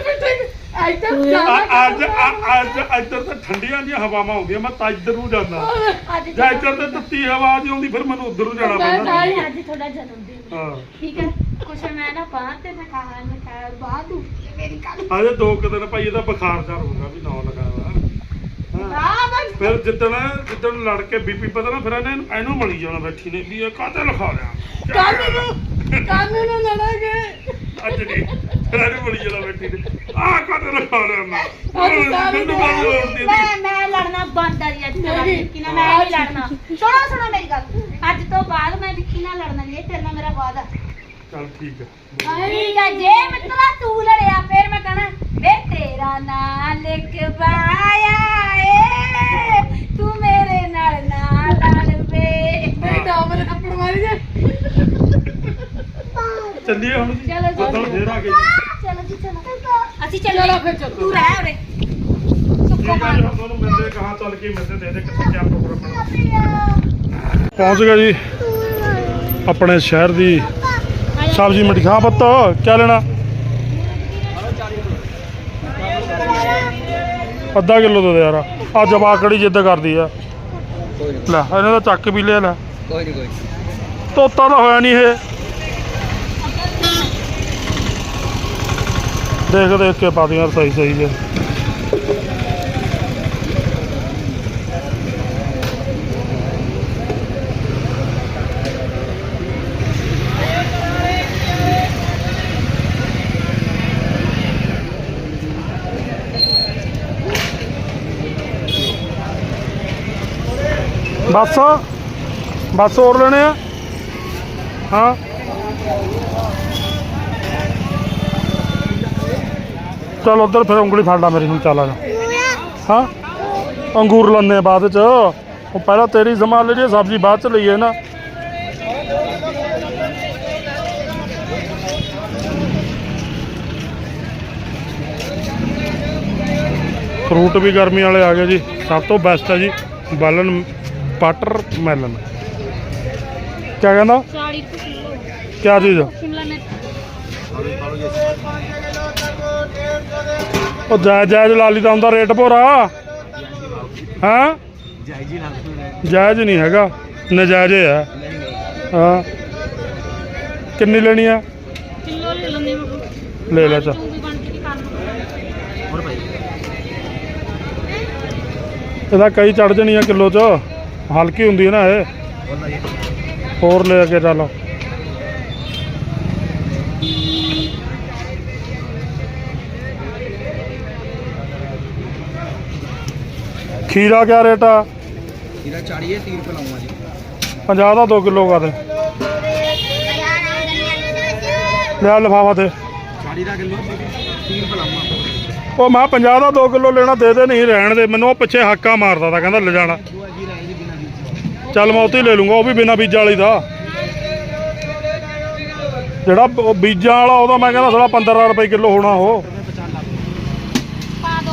ਪਿੱਛੇ ਜ਼ਿਆਦਾ ਅੱਜ ਅੱਜ ਇੱਧਰ ਤਾਂ ਠੰਡੀਆਂ ਦੀਆਂ ਹਵਾਵਾਂ ਆਉਂਦੀਆਂ ਮੈਂ ਤਾਂ ਇੱਧਰ ਨੂੰ ਜਾਂਦਾ। ਅੱਜ ਜਾਂ ਇੱਧਰ ਤੇ ਤੱਤੀ ਹਵਾ ਆਉਂਦੀ ਆਉਂਦੀ ਫਿਰ ਮੈਨੂੰ ਉੱਧਰ ਨੂੰ ਜਾਣਾ ਮੈਂ ਪੈਂਦਾ। ਤਾਂ ਅੱਜ ਤੁਹਾਡਾ ਜਨਮ ਦਿਨ ਹਾਂ। ਠੀਕ ਹੈ ਕੁਛ ਮੈਂ ਨਾ ਬਾਹਰ ਤੇ ਨਾ ਖਾਣ ਨਾ ਖਾਣ ਬਾਹਰ ਨੂੰ ਮੇਰੀ ਕੱਲ ਅਜੇ ਦੋ ਕੁ ਦਿਨ ਭਾਈ ਇਹਦਾ ਬੁਖਾਰ ਚੜ ਹੋਊਗਾ ਵੀ ਨਾ ਲਗਾਵਾ ਹਾਂ। ਫਿਰ ਜਿੱਦਣ ਜਿੱਦਣ ਲੜ ਕੇ ਬੀਪੀ ਪਤਾ ਨਾ ਫਿਰ ਇਹਨੇ ਇਹਨੂੰ ਮਲੀ ਜਾਣਾ ਬੈਠੀ ਨੇ ਵੀ ਇਹ ਕਾਹਤੇ ਲਿਖਾ ਲਿਆ? ਕੱਲ ਨੂੰ ਕੱਲ ਨੂੰ ਲੜਾਂਗੇ। ਅੱਜ ਨਹੀਂ। ਇਹਨੂੰ ਮਲੀ ਜਾਣਾ ਬੈਠੀ ਨੇ ਕਾਹਤੇ ਲਿਖਾ ਲਿਆ ਮੈਂ ਮੈਂ ਮੈਂ ਲੜਨਾ ਬੰਦ ਆ ਜੀ ਅੱਜ ਤੋਂ ਬਾਅਦ। ਵਿੱਕੀ ਨਾਲ ਮੈਂ ਨਹੀਂ ਲੜਨਾ। ਸੁਣੋ ਸੁਣੋ ਮੇਰੀ ਗੱਲ। ਅੱਜ ਤੋਂ ਬਾਅਦ ਮੈਂ ਵਿੱਕੀ ਨਾਲ ਲੜਨਾ ਨਹੀਂ ਤੇਰੇ ਨਾਲ ਮੇਰਾ ਵਾਅਦਾ। ਚੱਲ ਠੀਕ ਹੈ ਠੀਕ ਹੈ ਜੇ ਮਿੱਤਰਾ ਤੂੰ ਲੜਿਆ ਫਿਰ ਮੈਂ ਕਹਣਾ ਵੇ ਤੇਰਾ ਨਾਂ ਲਿਖਵਾਇਆ ਏ ਤੂੰ ਮੇਰੇ ਨਾਲ ਨਾ ਲੜ ਵੇ ਨਹੀਂ ਤਾਂ ਮੇਰੇ ਥੱਪੜ ਮਾਰੀ ਜਾ। ਚੱਲੀਏ ਹੁਣ ਜੀ। ਚਲੋ ਜੀ। ਬੱਦਲ ਫੇਰ ਆ ਗਏ ਚਲੋ ਜੀ ਚਲੋ। ਅਸੀਂ ਚਲੋ। ਫਿਰ ਚਲੋ। ਤੂੰ ਰਹਿ ਉਰੇ। ਠੀਕ ਹੈ ਜੀ ਹੁਣ ਤੁਹਾਨੂੰ ਮਿਲਦੇ ਕਹਾਂ ਚੱਲ ਕੇ ਮਿਲਦੇ ਦੇ ਦੇ ਕਿੱਥੇ ਕਿਆ ਪ੍ਰੋਗਰਾਮ ਬਣਾ ਪਹੁੰਚ ਗਿਆ ਜੀ ਆਪਣੇ ਸ਼ਹਿਰ ਦੀ ਸਬਜ਼ੀ ਮੰਡੀ ਖਾਂ ਪੁੱਤ ਕਿਆ ਲੈਣਾ? ਅੱਧਾ ਕਿਲੋ ਦੇ ਦੇ ਯਾਰ। ਆ ਜਵਾਕੜੀ ਜਿੱਦ ਕਰਦੀ ਆ। ਲੈ ਇਹਨਾਂ ਦਾ ਚੱਕ ਵੀ ਲਿਆ ਲੈ। ਕੋਈ ਨਹੀਂ ਕੋਈ ਤੋਤਾ ਤਾਂ ਹੋਇਆ ਨਹੀਂ ਇਹ। ਦੇਖ ਦੇਖ ਕੇ ਪਾ ਦਿਆਂ ਸਹੀ ਸਹੀ ਜੇ। ਬਸ ਬਸ ਹੋਰ ਲੈਣੇ ਆ? ਹਾਂ। ਚਲ ਉਧਰ ਫਿਰ ਉਂਗਲੀ ਫੜ ਲਾ ਮੇਰੀ ਹੁਣ ਚੱਲ ਆ ਜਾ। ਹਾਂ? ਅੰਗੂਰ ਲੰਨੇ ਆ ਬਾਅਦ ਚ। ਉਹ ਪਹਿਲਾਂ ਤੇਰੀ ਸੰਭਾਲ ਲਈ ਜੇ ਸਬਜ਼ੀ ਬਾਅਦ ਚ ਲਈਏ ਨਾ। ਫਰੂਟ ਵੀ ਗਰਮੀ ਵਾਲੇ ਆ ਗਏ ਜੀ। ਸਭ ਤੋਂ ਬੈਸਟ ਹੈ ਜੀ ਬਾਲਨ ਬਟਰ ਮੈਲਨ ਕਿਆ ਕਹਿੰਦਾ? ਸਾੜੀ ਤੋਂ ਕਿਲੋ। ਕਿਆ ਚੀਜ਼ ਸ਼ਿਮਲਾ ਮਿਰਚ। ਉਹ ਜਾਇਜ਼ ਜਾਇਜ਼ ਲਾਲੀ ਦਾ ਹੁੰਦਾ ਰੇਟ ਭੋਰਾ। ਹਾਂ? ਜਾਇਜੀ ਨਹੀਂ ਹੈਗਾ। ਨਜਾਇਜ਼ ਹੈ ਹਾਂ। ਕਿੰਨੀ ਲੈਣੀ ਆ? ਕਿਲੋ ਲੈ ਲੈਂਦੇ ਲੈ ਲੈ ਚਾ ਇਹਦਾ ਕਈ ਚੜ ਜਣੀਆਂ ਕਿਲੋ ਚ। ਹਲਕੀ ਹੁੰਦੀ ਹੈ ਨਾ ਇਹ। ਹੋਰ ਲੈ ਕੇ ਚੱਲ। ਖੀਰਾ ਕਿਆ ਰੇਟ ਆ? 40 ਹੈ 30 ਰੁਪਏ ਲਾਉਂਗਾ ਜੀ। 50 ਦਾ 2 ਕਿਲੋ ਕਰ ਲੈ ਲਫਾਫਾ ਤੇ। 40 ਦਾ ਕਿਲੋ 30 ਰੁਪਏ ਲਾਉਂਗਾ। ਉਹ ਮੈਂ 50 ਦਾ 2 ਕਿਲੋ ਲੈਣਾ ਦੇ ਦੇ ਨਹੀਂ ਰਹਿਣ ਦੇ। ਮੈਨੂੰ ਉਹ ਪਿੱਛੇ ਹਾਕਾ ਮਾਰਦਾ ਤਾ ਕਹਿੰਦਾ ਲੈ ਜਾਣਾ। ਚੱਲ ਮੈਂ ਉੱਥੇ ਹੀ ਲੈ ਲੂੰਗਾ ਉਹ ਵੀ ਬਿਨਾ ਬੀਜਾਂ ਵਾਲੀ ਦਾ। ਜਿਹੜਾ ਉਹ ਬੀਜਾਂ ਵਾਲਾ ਉਹਦਾ ਮੈਂ ਕਹਿੰਦਾ ਥੋੜਾ 15 ਰੁਪਏ ਕਿਲੋ ਹੋਣਾ ਉਹ ਪਾ ਦੋ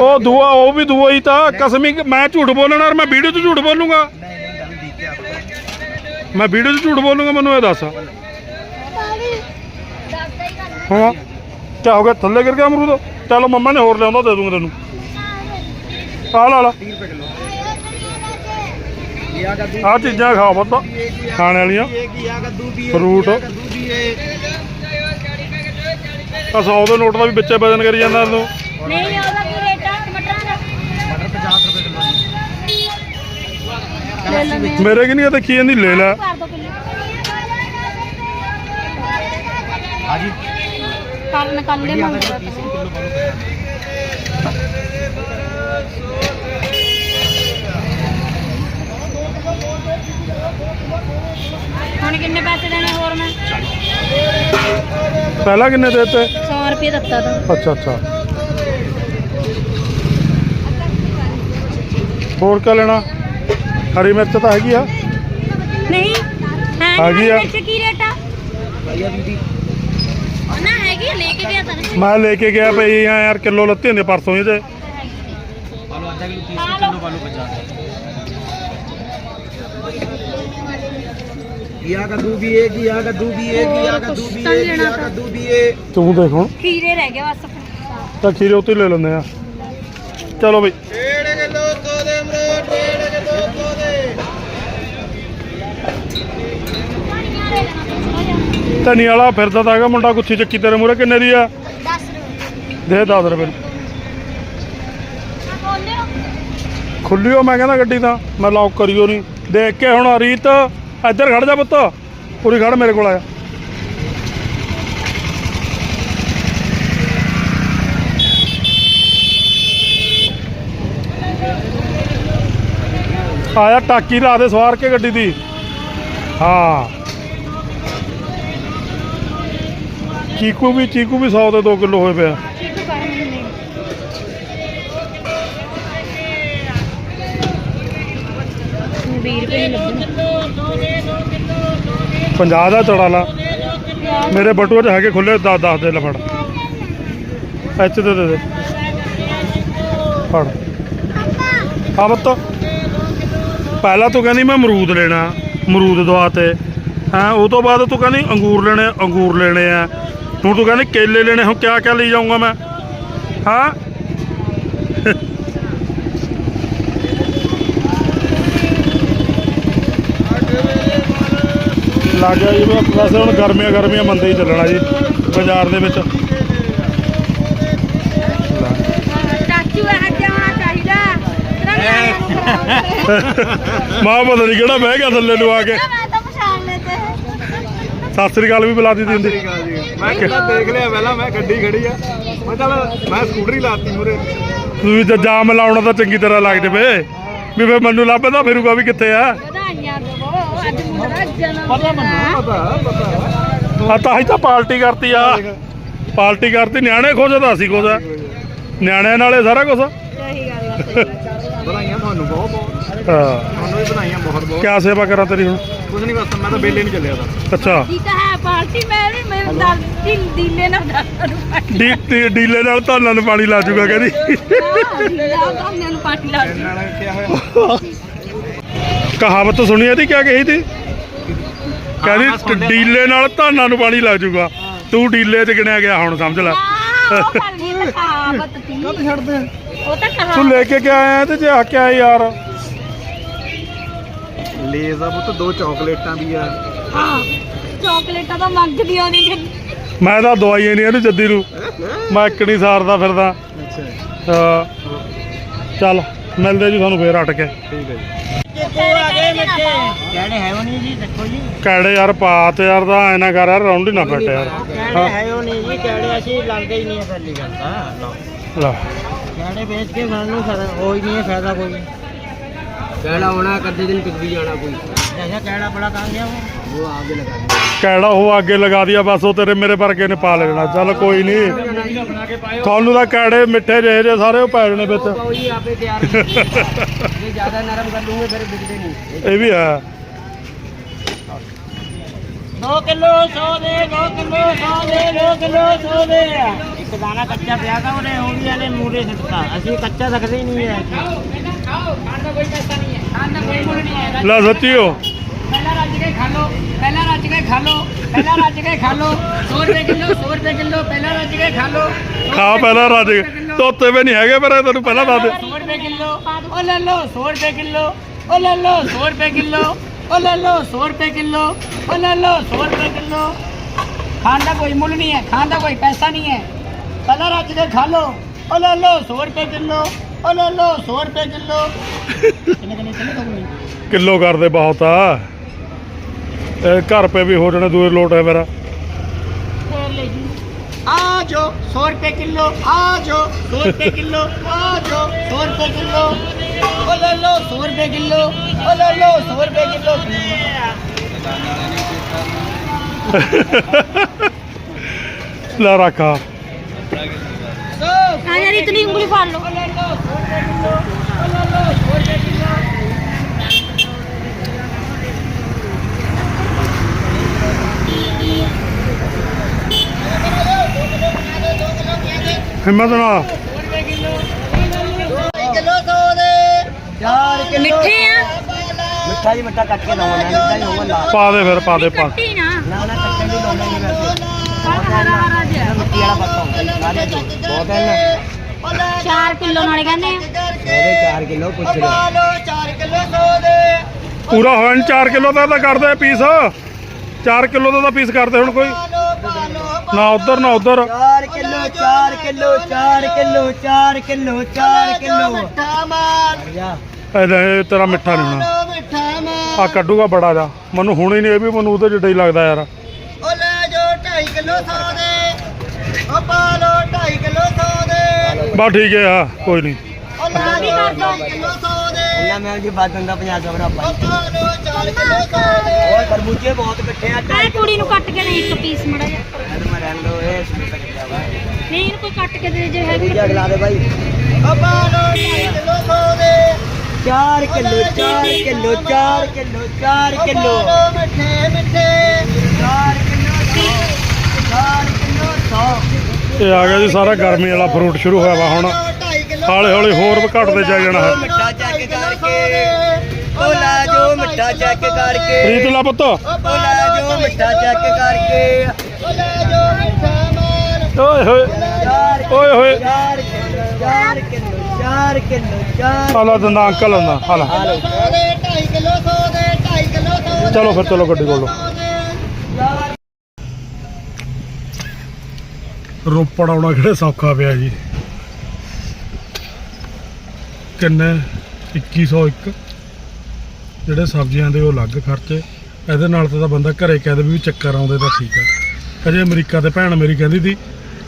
ਉਹ ਦੂਆ ਉਹ ਵੀ ਦੂਆ ਹੀ ਤਾਂ। ਕਸਮੀ ਮੈਂ ਝੂਠ ਬੋਲਣਾ ਔਰ ਮੈਂ ਵੀਡੀਓ 'ਚ ਝੂਠ ਬੋਲੂਗਾ। ਮੈਂ ਵੀਡੀਓ 'ਚ ਝੂਠ ਬੋਲੂਗਾ ਮੈਨੂੰ ਇਹ ਦੱਸ। ਹਾਂ। ਕਿਆ ਹੋ ਗਿਆ? ਥੱਲੇ ਗਿਰ ਗਿਆ ਅਮਰੂਦ? ਚਲੋ ਮੰਮਾ ਨੇ ਹੋਰ ਲਿਆਉਂਦਾ ਦੇ ਦੂੰਗਾ ਤੈਨੂੰ। ਆ ਲਾ ਲਾ। ਆ ਚੀਜ਼ਾਂ ਖਾ ਬੱਤ ਖਾਣ ਵਾਲੀਆਂ। ਫਰੂਟ। ਆ 100 ਦੇ ਨੋਟ ਦਾ ਵੀ ਵਿੱਚੇ ਬਦਨ ਕਰੀ ਜਾਂਦਾ ਤੂੰ। ਨਹੀਂ ਉਹਦਾ ਮੇਰੇ ਕਿ ਨਹੀਂ ਦੇਖੀ ਜਾਂਦੀ ਲੈ ਲੈ। ਹਾਂਜੀ। ਕਰਨ ਕੰਡੇ ਮੰਗਦਾ ਹੁਣ ਕਿੰਨੇ ਪੈਸੇ ਦੇਣੇ ਹੋਰ ਮੈਂ? ਪਹਿਲਾਂ ਕਿੰਨੇ ਦੇ ਦਿੱਤੇ? 100 ਰੁਪਏ ਦਿੱਤਾ ਤਾਂ। ਅੱਛਾ ਅੱਛਾ। ਹੋਰ ਕਾ ਲੈਣਾ? ਹਰੀ ਮਿਰਚ ਤਾਂ ਹੈਗੀ ਆ ਨਹੀਂ ਹੈ ਆ ਗਈ ਆ। ਵਿੱਚ ਕੀ ਰੇਟ ਆ भैया दीदी ਨਾ ਹੈਗੀ ਆ, ਲੈ ਕੇ ਗਿਆ ਤਾਂ ਮੈਂ ਲੈ ਕੇ ਗਿਆ ਪਈ ਆ ਯਾਰ ਕਿਲੋ ਲੱਤੇ ਹੁੰਦੇ ਪਰਸੋਂ ਇਹਦੇ बालू आधा किलो 30 किलो बालू 50 या का दूध भी एक या का दूध भी एक या का दूध भी एक या का दूध भी एक ਤੂੰ ਦੇਖ ਹੁਣ ਖੀਰੇ ਰਹਿ ਗਏ ਬਸ ਤਾਂ ਖੀਰੇ ਉੱਤੇ ਹੀ ਲੈ ਲੈਂਦੇ ਆ ਚਲੋ ਬਈ ਧਨੀ ਵਾਲਾ ਫਿਰਦਾ ਤਾਂ ਹੈਗਾ ਮੁੰਡਾ ਗੁੱਛੀ ਚੱਕੀ ਤੇਰੇ ਮੂਰੇ ਕਿੰਨੇ ਦੀ ਆ? 10 ਰੁਪਏ। ਦੇ 10 ਰੁਪਏ। ਖੁੱਲਿਓ। ਮੈਂ ਕਹਿੰਦਾ ਗੱਡੀ ਤਾਂ ਮੈਂ ਲੌਕ ਕਰਿਓ ਨਹੀਂ। ਦੇਖ ਕੇ ਹੁਣ ਰੀਤ ਇੱਧਰ ਖੜ ਜਾ ਪੁੱਤ ਪੂਰੀ ਖੜ ਮੇਰੇ ਕੋਲ ਆਇਆ ਆਇਆ ਟਾਕੀ ਲਾ ਦੇ ਸਵਾਰ ਕੇ ਗੱਡੀ ਦੀ। ਹਾਂ। ਚੀਕੂ ਵੀ ਚੀਕੂ ਵੀ 100 ਦੇ 2 ਕਿਲੋ ਹੋਏ ਪਿਆ। ਚੀਕੂ ਕਰ ਮੈਨੂੰ ਨਹੀਂ 50 ਦਾ ਚੜਾ ਲਾ। ਮੇਰੇ ਬਟੂਏ 'ਚ ਹੈਗੇ ਖੁੱਲੇ 10 10 ਦੇ ਲੈ ਫੜ। ਐਚ ਦੇ ਦੇ ਦੇ। ਫੜ। ਆ ਬੱਤ। ਪਹਿਲਾਂ ਤੂੰ ਕਹਿੰਦੀ ਮੈਂ ਅਮਰੂਦ ਲੈਣਾ ਅਮਰੂਦ ਦਵਾ ਤੇ। ਹਾਂ ਉਹ ਤੋਂ ਬਾਅਦ ਤੂੰ ਕਹਿੰਦੀ ਅੰਗੂਰ ਲੈਣੇ ਅੰਗੂਰ ਲੈਣੇ ਆ। ਹੁਣ ਤੂੰ ਕਹਿੰਦੀ ਕੇਲੇ ਲੈਣੇ ਹੁਣ ਕਿਆ ਕਿਆ ਲਈ ਜਾਊਂਗਾ ਮੈਂ? ਹਾਂ? ਲੱਗ ਗਿਆ ਜੀ ਵੈਸੇ ਹੁਣ ਗਰਮੀਆਂ ਗਰਮੀਆਂ ਮੰਦੇ ਹੀ ਚੱਲਣਾ ਜੀ ਬਾਜ਼ਾਰ ਦੇ ਵਿੱਚ। ਮਾਂ ਪਤਾ ਨਹੀਂ ਕਿਹੜਾ ਬਹਿ ਗਿਆ ਥੱਲੇ ਨੂੰ ਆ ਕੇ। ਤਾਂ ਸਤਿ ਸ੍ਰੀ ਅਕਾਲ ਵੀ ਬੁਲਾ ਦਿੱਤੀ ਹੁੰਦੀ। ਮੈਂ ਕਿਹਾ ਦੇਖ ਲਿਆ ਪਹਿਲਾਂ ਮੈਂ ਗੱਡੀ ਖੜੀ ਆ। ਮੈਂ ਚੱਲ ਮੈਂ ਸਕੂਟਰੀ ਲਾਤੀ ਮੂਰੇ ਤੂੰ ਵੀ ਤਾਂ ਜਾਮ ਲਾਉਣਾ ਤਾਂ ਚੰਗੀ ਤਰ੍ਹਾਂ ਲੱਗ ਜਵੇ। ਵੀ ਫੇ ਮੈਨੂੰ ਲੱਭਦਾ ਫਿਰੂਗਾ ਵੀ ਕਿੱਥੇ ਆ? ਵਧਾਈਆਂ ਦਵੋ ਅੱਜ ਮੁੰਡਾ ਦਾ ਜਨਮ ਪਤਾ ਦਿਨ ਆ। ਮੈਨੂੰ ਪਤਾ ਪਤਾ ਆ ਤਾਂ ਹੀ ਤਾਂ ਪਾਰਟੀ ਕਰਤੀ ਆ। ਪਾਰਟੀ ਕਰਤੀ ਨਿਆਣੇ ਖੋਜਦਾ ਤਾਂ ਅਸੀਂ ਖੋਜਾ ਨਿਆਣਿਆਂ ਨਾਲੇ ਸਾਰਾ ਕੁਝ ਸਹੀ ਗੱਲ ਆ ਸਹੀ ਗੱਲ ਆ। ਵਧਾਈਆਂ ਤੁਹਾਨੂੰ ਬਹੁਤ ਬਹੁਤ। ਹਾਂ। ਤੁਹਾਨੂੰ ਵੀ ਵਧਾਈਆਂ ਬਹੁਤ ਬਹੁਤ। ਕਿਆ ਸੇਵਾ ਕਰਾਂ ਤੇਰੀ ਹੁਣ? ਕੁਝ ਨਹੀਂ ਬਸ ਮੈਂ ਤਾਂ ਬੇਲੇ ਨਹੀਂ ਚੱਲਿਆ ਤਾਂ। ਅੱਛਾ। ਜੀ ਤਾਂ ਹੈ ਪਾਰਟੀ ਮੈਂ ਵੀ ਨਾ ਨੂੰ ਡੀ ਡੀ- ਡੀਲੇ ਨਾਲ ਧਾਨਾਂ ਨੂੰ ਪਾਣੀ ਲਾ ਜੂਗਾ ਕਹਿੰਦੀ। ਪਾਰਟੀ ਨੂੰ ਪਾਰਟੀ ਲਾ ਦਿੱਤੀ। ਨਾਲ ਕਿਹਾ ਹੋਇਆ ਕਹਾਵਤ ਸੁਣੀ ਇਹਦੀ ਕਿਆ ਕਹੀ ਤੀ ਹਾਂ, ਕਹਿੰਦੀ। ਡੀਲੇ ਨਾਲ ਧਾਨਾਂ ਨੂੰ ਪਾਣੀ ਲਾ ਜੂਗਾ। ਤੂੰ ਡੀਲੇ 'ਚ ਗਿਣਿਆ ਗਿਆ ਹੁਣ ਸਮਝ ਲੈ। ਆਹ, ਉਹ ਗੱਲ ਨਹੀਂ ਤਾਂ ਕਹਾਵਤ ਤੀ ਕਦ ਛੱਡਦੇ ਉਹ ਤਾਂ ਤੂੰ ਕਹਾਵਤ ਲੈ ਕੇ ਕਿਆ ਆਇਆ ਤੇ ਜੇ ਆ ਕੇ ਆਇਆ ਯਾਰ? ਲੇਜ਼ ਆ ਪੁੱਤ ਦੋ ਚਾਕਲੇਟਾਂ ਵੀ ਆ। ਹਾਂ। ਚਾਕਲੇਟਾਂ ਤਾਂ ਮੰਗਦੀਆਂ ਨਹੀਂ ਮੈਂ ਤਾਂ ਦਵਾਈ ਨਹੀਂ ਇਹਨੂੰ ਜੱਦੀ ਨੂੰ। ਮੈਂ ਇੱਕ ਨਹੀਂ ਸਾਰਦਾ ਫਿਰਦਾ। ਅੱਛਾ। ਹਾਂ ਚੱਲ ਮਿਲਦੇ ਜੀ ਤੁਹਾਨੂੰ ਫੇਰ ਅਟ ਕੇ। ਠੀਕ ਹੈ ਜੀ। ਕਿਹੜੇ ਹੈ ਉਹ ਨਹੀਂ ਜੀ ਦੇਖੋ ਜੀ। ਕੈੜੇ ਯਾਰ ਪਾ ਤੇ ਯਾਰ ਦਾ ਐਨਾ ਕਰ ਯਾਰ ਰੌਂਡ ਹੀ ਨਾ ਫਟ ਯਾਰ। ਕਿਹੜੇ ਹੈ। ਉਹ ਨਹੀਂ ਜੀ ਕਿਹੜੇ ਅਸੀਂ ਲਾਂਦੇ ਹੀ ਨਹੀਂ ਹੈ ਪਹਿਲੀ ਗੱਲ ਤਾਂ ਲੈ। ਕਿਹੜੇ ਵੇਚ ਕੇ ਸਾਨੂੰ ਫਾਇਦਾ ਕੋਈ ਨਹੀਂ ਹੈ ਫਾਇਦਾ ਕੋਈ। ਕਿਹੜਾ ਹੋਣਾ ਕਦੇ ਦਿਨ ਟਿਕ ਵੀ ਜਾਣਾ ਕੋਈ। ਕਿਹੜਾ ਹੋ ਉਹ ਅੱਗੇ ਲਗਾ ਦਿਆ ਬਸ ਉਹ ਤੇਰੇ ਮੇਰੇ ਵਰਗੇ ਨੇ ਪਾ ਲੈਣਾ। ਚੱਲ ਕੋਈ ਨਹੀਂ ਤੁਹਾਨੂੰ ਤਾਂ ਕੈੜੇ ਮਿੱਠੇ ਜਿਹੇ ਜੇ ਸਾਰੇ ਉਹ ਪੈ ਜਾਣੇ ਵਿੱਚ। ਕੋਈ ਆਪੇ ਤਿਆਰ ਜੇ ਜ਼ਿਆਦਾ ਨਰਮ ਕਰ ਲੂੰਗੇ ਫਿਰ ਬਿਕਦੇ ਨਹੀਂ। ਇਹ ਵੀ ਹੈ। 2 ਕਿਲੋ 100 ਦੇ 2 ਕਿਲੋ 100 ਦੇ 2 ਕਿਲੋ 100 ਦੇ ਇੱਕ ਦਾਣਾ ਕੱਚਾ ਪਿਆ ਤਾਂ ਉਹਨੇ ਉਹ ਵੀ ਇਹਨੇ ਮੂਰੇ ਸਿੱਟਤਾ। ਅਸੀਂ ਕੱਚਾ ਰੱਖਦੇ ਹੀ ਨਹੀਂ ਹੈ ਲੈ ਸੱਚੀਓ। ਪਹਿਲਾਂ ਰੱਜ ਕੇ ਖਾ ਲਓ ਪਹਿਲਾਂ ਰੱਜ ਕੇ ਖਾ ਲਓ ਪਹਿਲਾਂ ਰੱਜ ਕੇ ਖਾ ਲਓ। 100 ਰੁਪਏ ਕਿਲੋ 100 ਰੁਪਏ ਕਿਲੋ ਪਹਿਲਾਂ ਰੱਜ ਕੇ ਖਾ ਲਓ। ਖਾ ਪਹਿਲਾਂ ਰਾਜ ਤੋਤੇ ਵੀ ਨਹੀਂ ਹੈਗੇ ਪਰ ਇਹ ਤੈਨੂੰ ਪਹਿਲਾਂ ਦੱਸ ਦੇ। 100 ਰੁਪਏ ਕਿਲੋ ਉਹ ਲੈ ਲਓ 100 ਰੁਪਏ ਕਿਲੋ ਉਹ ਲੈ ਲਓ 100 ਰੁਪਏ ਕਿਲੋ। ਉਹ ਲੈ ਲਓ 100 ਰੁਪਏ ਕਿਲੋ ਉਹ ਲੈ ਲਓ 100 ਰੁਪਏ ਕਿਲੋ। ਖਾਣ ਦਾ ਕੋਈ ਮੁੱਲ ਨਹੀਂ ਹੈ, ਖਾਣ ਦਾ ਕੋਈ ਪੈਸਾ ਨਹੀਂ ਹੈ। ਪਹਿਲਾਂ ਰੱਜ ਕੇ ਖਾ ਲਓ। ਉਹ ਲੈ ਲਓ 100 ਰੁਪਏ ਕਿਲੋ ਉਹ ਲੈ ਲਓ 100 ਰੁਪਏ ਕਿਲੋ। ਕਿੰਨੇ ਕਿੰਨੇ ਕਿੰਨੇ ਖਾਓਗੇ? ਕਿਲੋ ਕਰਦੇ ਬਹੁਤ ਆ। ਇਹ ਘਰ ਪੇ ਵੀ ਹੋ ਜਾਣੇ, ਦੂਏ ਲੋਟ ਹੈ ਮੇਰਾ। जो सौ रुपये किलो आ जो सौ रुपये किलो आ जो सौ रुपये किलो ओ ले लो सौ रुपये किलो ओ ले लो सौ रुपये किलो ला रखा यार इतनी उंगली फाड़ लो Yeah. ਹਿੰਮਤ ਨਾਲ। ਕਿਲੋ। ਸੌ ਮਿੱਠਾ ਜੀ ਮਿੱਠਾ ਕੱਟ ਕੇ ਲਾਉਣਾ ਮਿੱਠਾ ਜੀ ਪਾ ਦੇ ਫਿਰ ਪਾ ਦੇ ਪਾ। ਨਾ। ਨਾ ਕੱਟਣ ਦੀ ਲੋੜ ਨਹੀਂ ਵੈਸੇ। ਬਹੁਤ ਹੈ ਨਾ। 4 ਕਿਲੋ ਨਾਲੇ ਕਹਿੰਦੇ ਆ। ਉਹਦੇ 4 ਕਿਲੋ ਪੁੱਛ ਲਓ 4 ਕਿਲੋ ਸੌ ਪੂਰਾ ਹੋਣ 4 ਕਿਲੋ ਦਾ ਤਾਂ ਕਰਦੇ ਪੀਸ 4 ਕਿਲੋ ਦਾ ਤਾਂ ਪੀਸ ਕਰਦੇ ਹੁਣ ਕੋਈ ਨਾ ਉਧਰ ਨਾ ਉਧਰ। 4 kilo 4 kilo 4 kilo 4 kilo 4 kilo. ਮਿੱਠਾ ਮਾਰ। ਇਹ ਤੇਰਾ ਮਿੱਠਾ ਨਹੀਂ ਹੋਣਾ। ਆ ਕੱਢੂਗਾ ਬੜਾ ਜਾ। ਮੈਨੂੰ ਹੁਣੇ ਹੀ ਨਹੀਂ ਇਹ ਵੀ ਮੈਨੂੰ ਉਹਦੇ ਜਿੱਡਾ ਹੀ ਲੱਗਦਾ ਯਾਰ। ਉਹ ਲੈ ਜੋ 2.5 ਕਿਲੋ 100 ਦੇ। ਉਹ ਪਾ ਲੋ 2.5 ਕਿਲੋ 100 ਦੇ। ਬਾ ਠੀਕ ਹੈ ਆ ਕੋਈ ਨਹੀਂ ਉਹ ਲੈ ਵੀ ਕਰ ਦੋ 1 ਕਿਲੋ 100 ਗਿਆ ਮੈਂ ਜੀ ਵੱਧ ਹੁੰਦਾ 50 ਦਾ ਬਰਾਬਰ ਹੋਰ ਖਰਬੂਜੇ ਬਹੁਤ ਇਕੱਠੇ ਆ ਮੈਂ ਕੁੜੀ ਨੂੰ ਕੱਟ ਕੇ ਦੇ ਇੱਕ ਪੀਸ ਮੜਾ ਜਾ ਮੈਂ ਰਹਿਣ ਦੋ ਇਹ ਇਸ ਨੂੰ ਕੱਟਿਆ ਨਹੀਂ ਇਹਨੂੰ ਕੋਈ ਕੱਟ ਕੇ ਦੇ ਜੇ ਹੈਗੀ ਖਰਬੂਜਾ ਅਗਲਾ ਦੇ ਭਾਈ ਅੱਬਾ ਲੋ ਕਿਲੋ ਸੋ ਦੇ 4 ਕਿਲੋ 4 ਕਿਲੋ 4 ਕਿਲੋ। 4 ਕਿਲੋ ਮਿੱਠੇ ਮਿੱਠੇ 4 ਕਿਲੋ 4 ਕਿਲੋ 100 ਇਹ ਆ ਗਿਆ ਜੀ ਸਾਰਾ ਗਰਮੀ ਵਾਲਾ ਫਰੂਟ ਸ਼ੁਰੂ ਹੋਇਆ ਵਾ ਹੁਣ। ਹੌਲੀ ਹੌਲੀ ਹੋਰ ਵੀ ਘਟਦੇ ਜਾ ਜਾਣਾ ਹੈ। ਮਿੱਠਾ ਚੱਕ ਕਰਕੇ। ਉਹ ਲੈ ਜੋ ਮਿੱਠਾ ਚੱਕ ਕਰਕੇ। ਰੀਤ ਲਾ ਪੁੱਤ। ਉਹ ਲੈ ਜੋ ਮਿੱਠਾ ਚੱਕ ਕਰਕੇ। ਉਹ ਲੈ ਜੋ ਮਿੱਠਾ ਮਾਰ ਓਏ ਹੋਏ। ਓਏ ਹੋਏ। 4 ਕਿਲੋ 4 ਕਿਲੋ 4 ਕਿਲੋ 4 ਆਲਾ ਦੰਦਾ ਅੰਕਲ ਹਾਲਾ ਹਾਲੋ 2.5 ਕਿਲੋ 100 ਦੇ 2.5 ਕਿਲੋ 100 ਚਲੋ ਫਿਰ ਚਲੋ ਗੱਡੀ ਕੋਲ ਰੋਪੜ ਆਉਣਾ ਕਿਹੜੇ ਸੌਖਾ ਪਿਆ ਜੀ। ਕਿੰਨੇ 2101 ਜਿਹੜੇ ਸਬਜ਼ੀਆਂ ਦੇ ਉਹ ਅਲੱਗ ਖਰਚੇ। ਇਹਦੇ ਨਾਲ ਤਾਂ ਬੰਦਾ ਘਰੇ ਕਹਿ ਦੇ ਵੀ ਚੱਕਰ ਆਉਂਦੇ ਤਾਂ ਠੀਕ ਆ। ਅਜੇ ਅਮਰੀਕਾ ਤੇ ਭੈਣ ਮੇਰੀ ਕਹਿੰਦੀ ਸੀ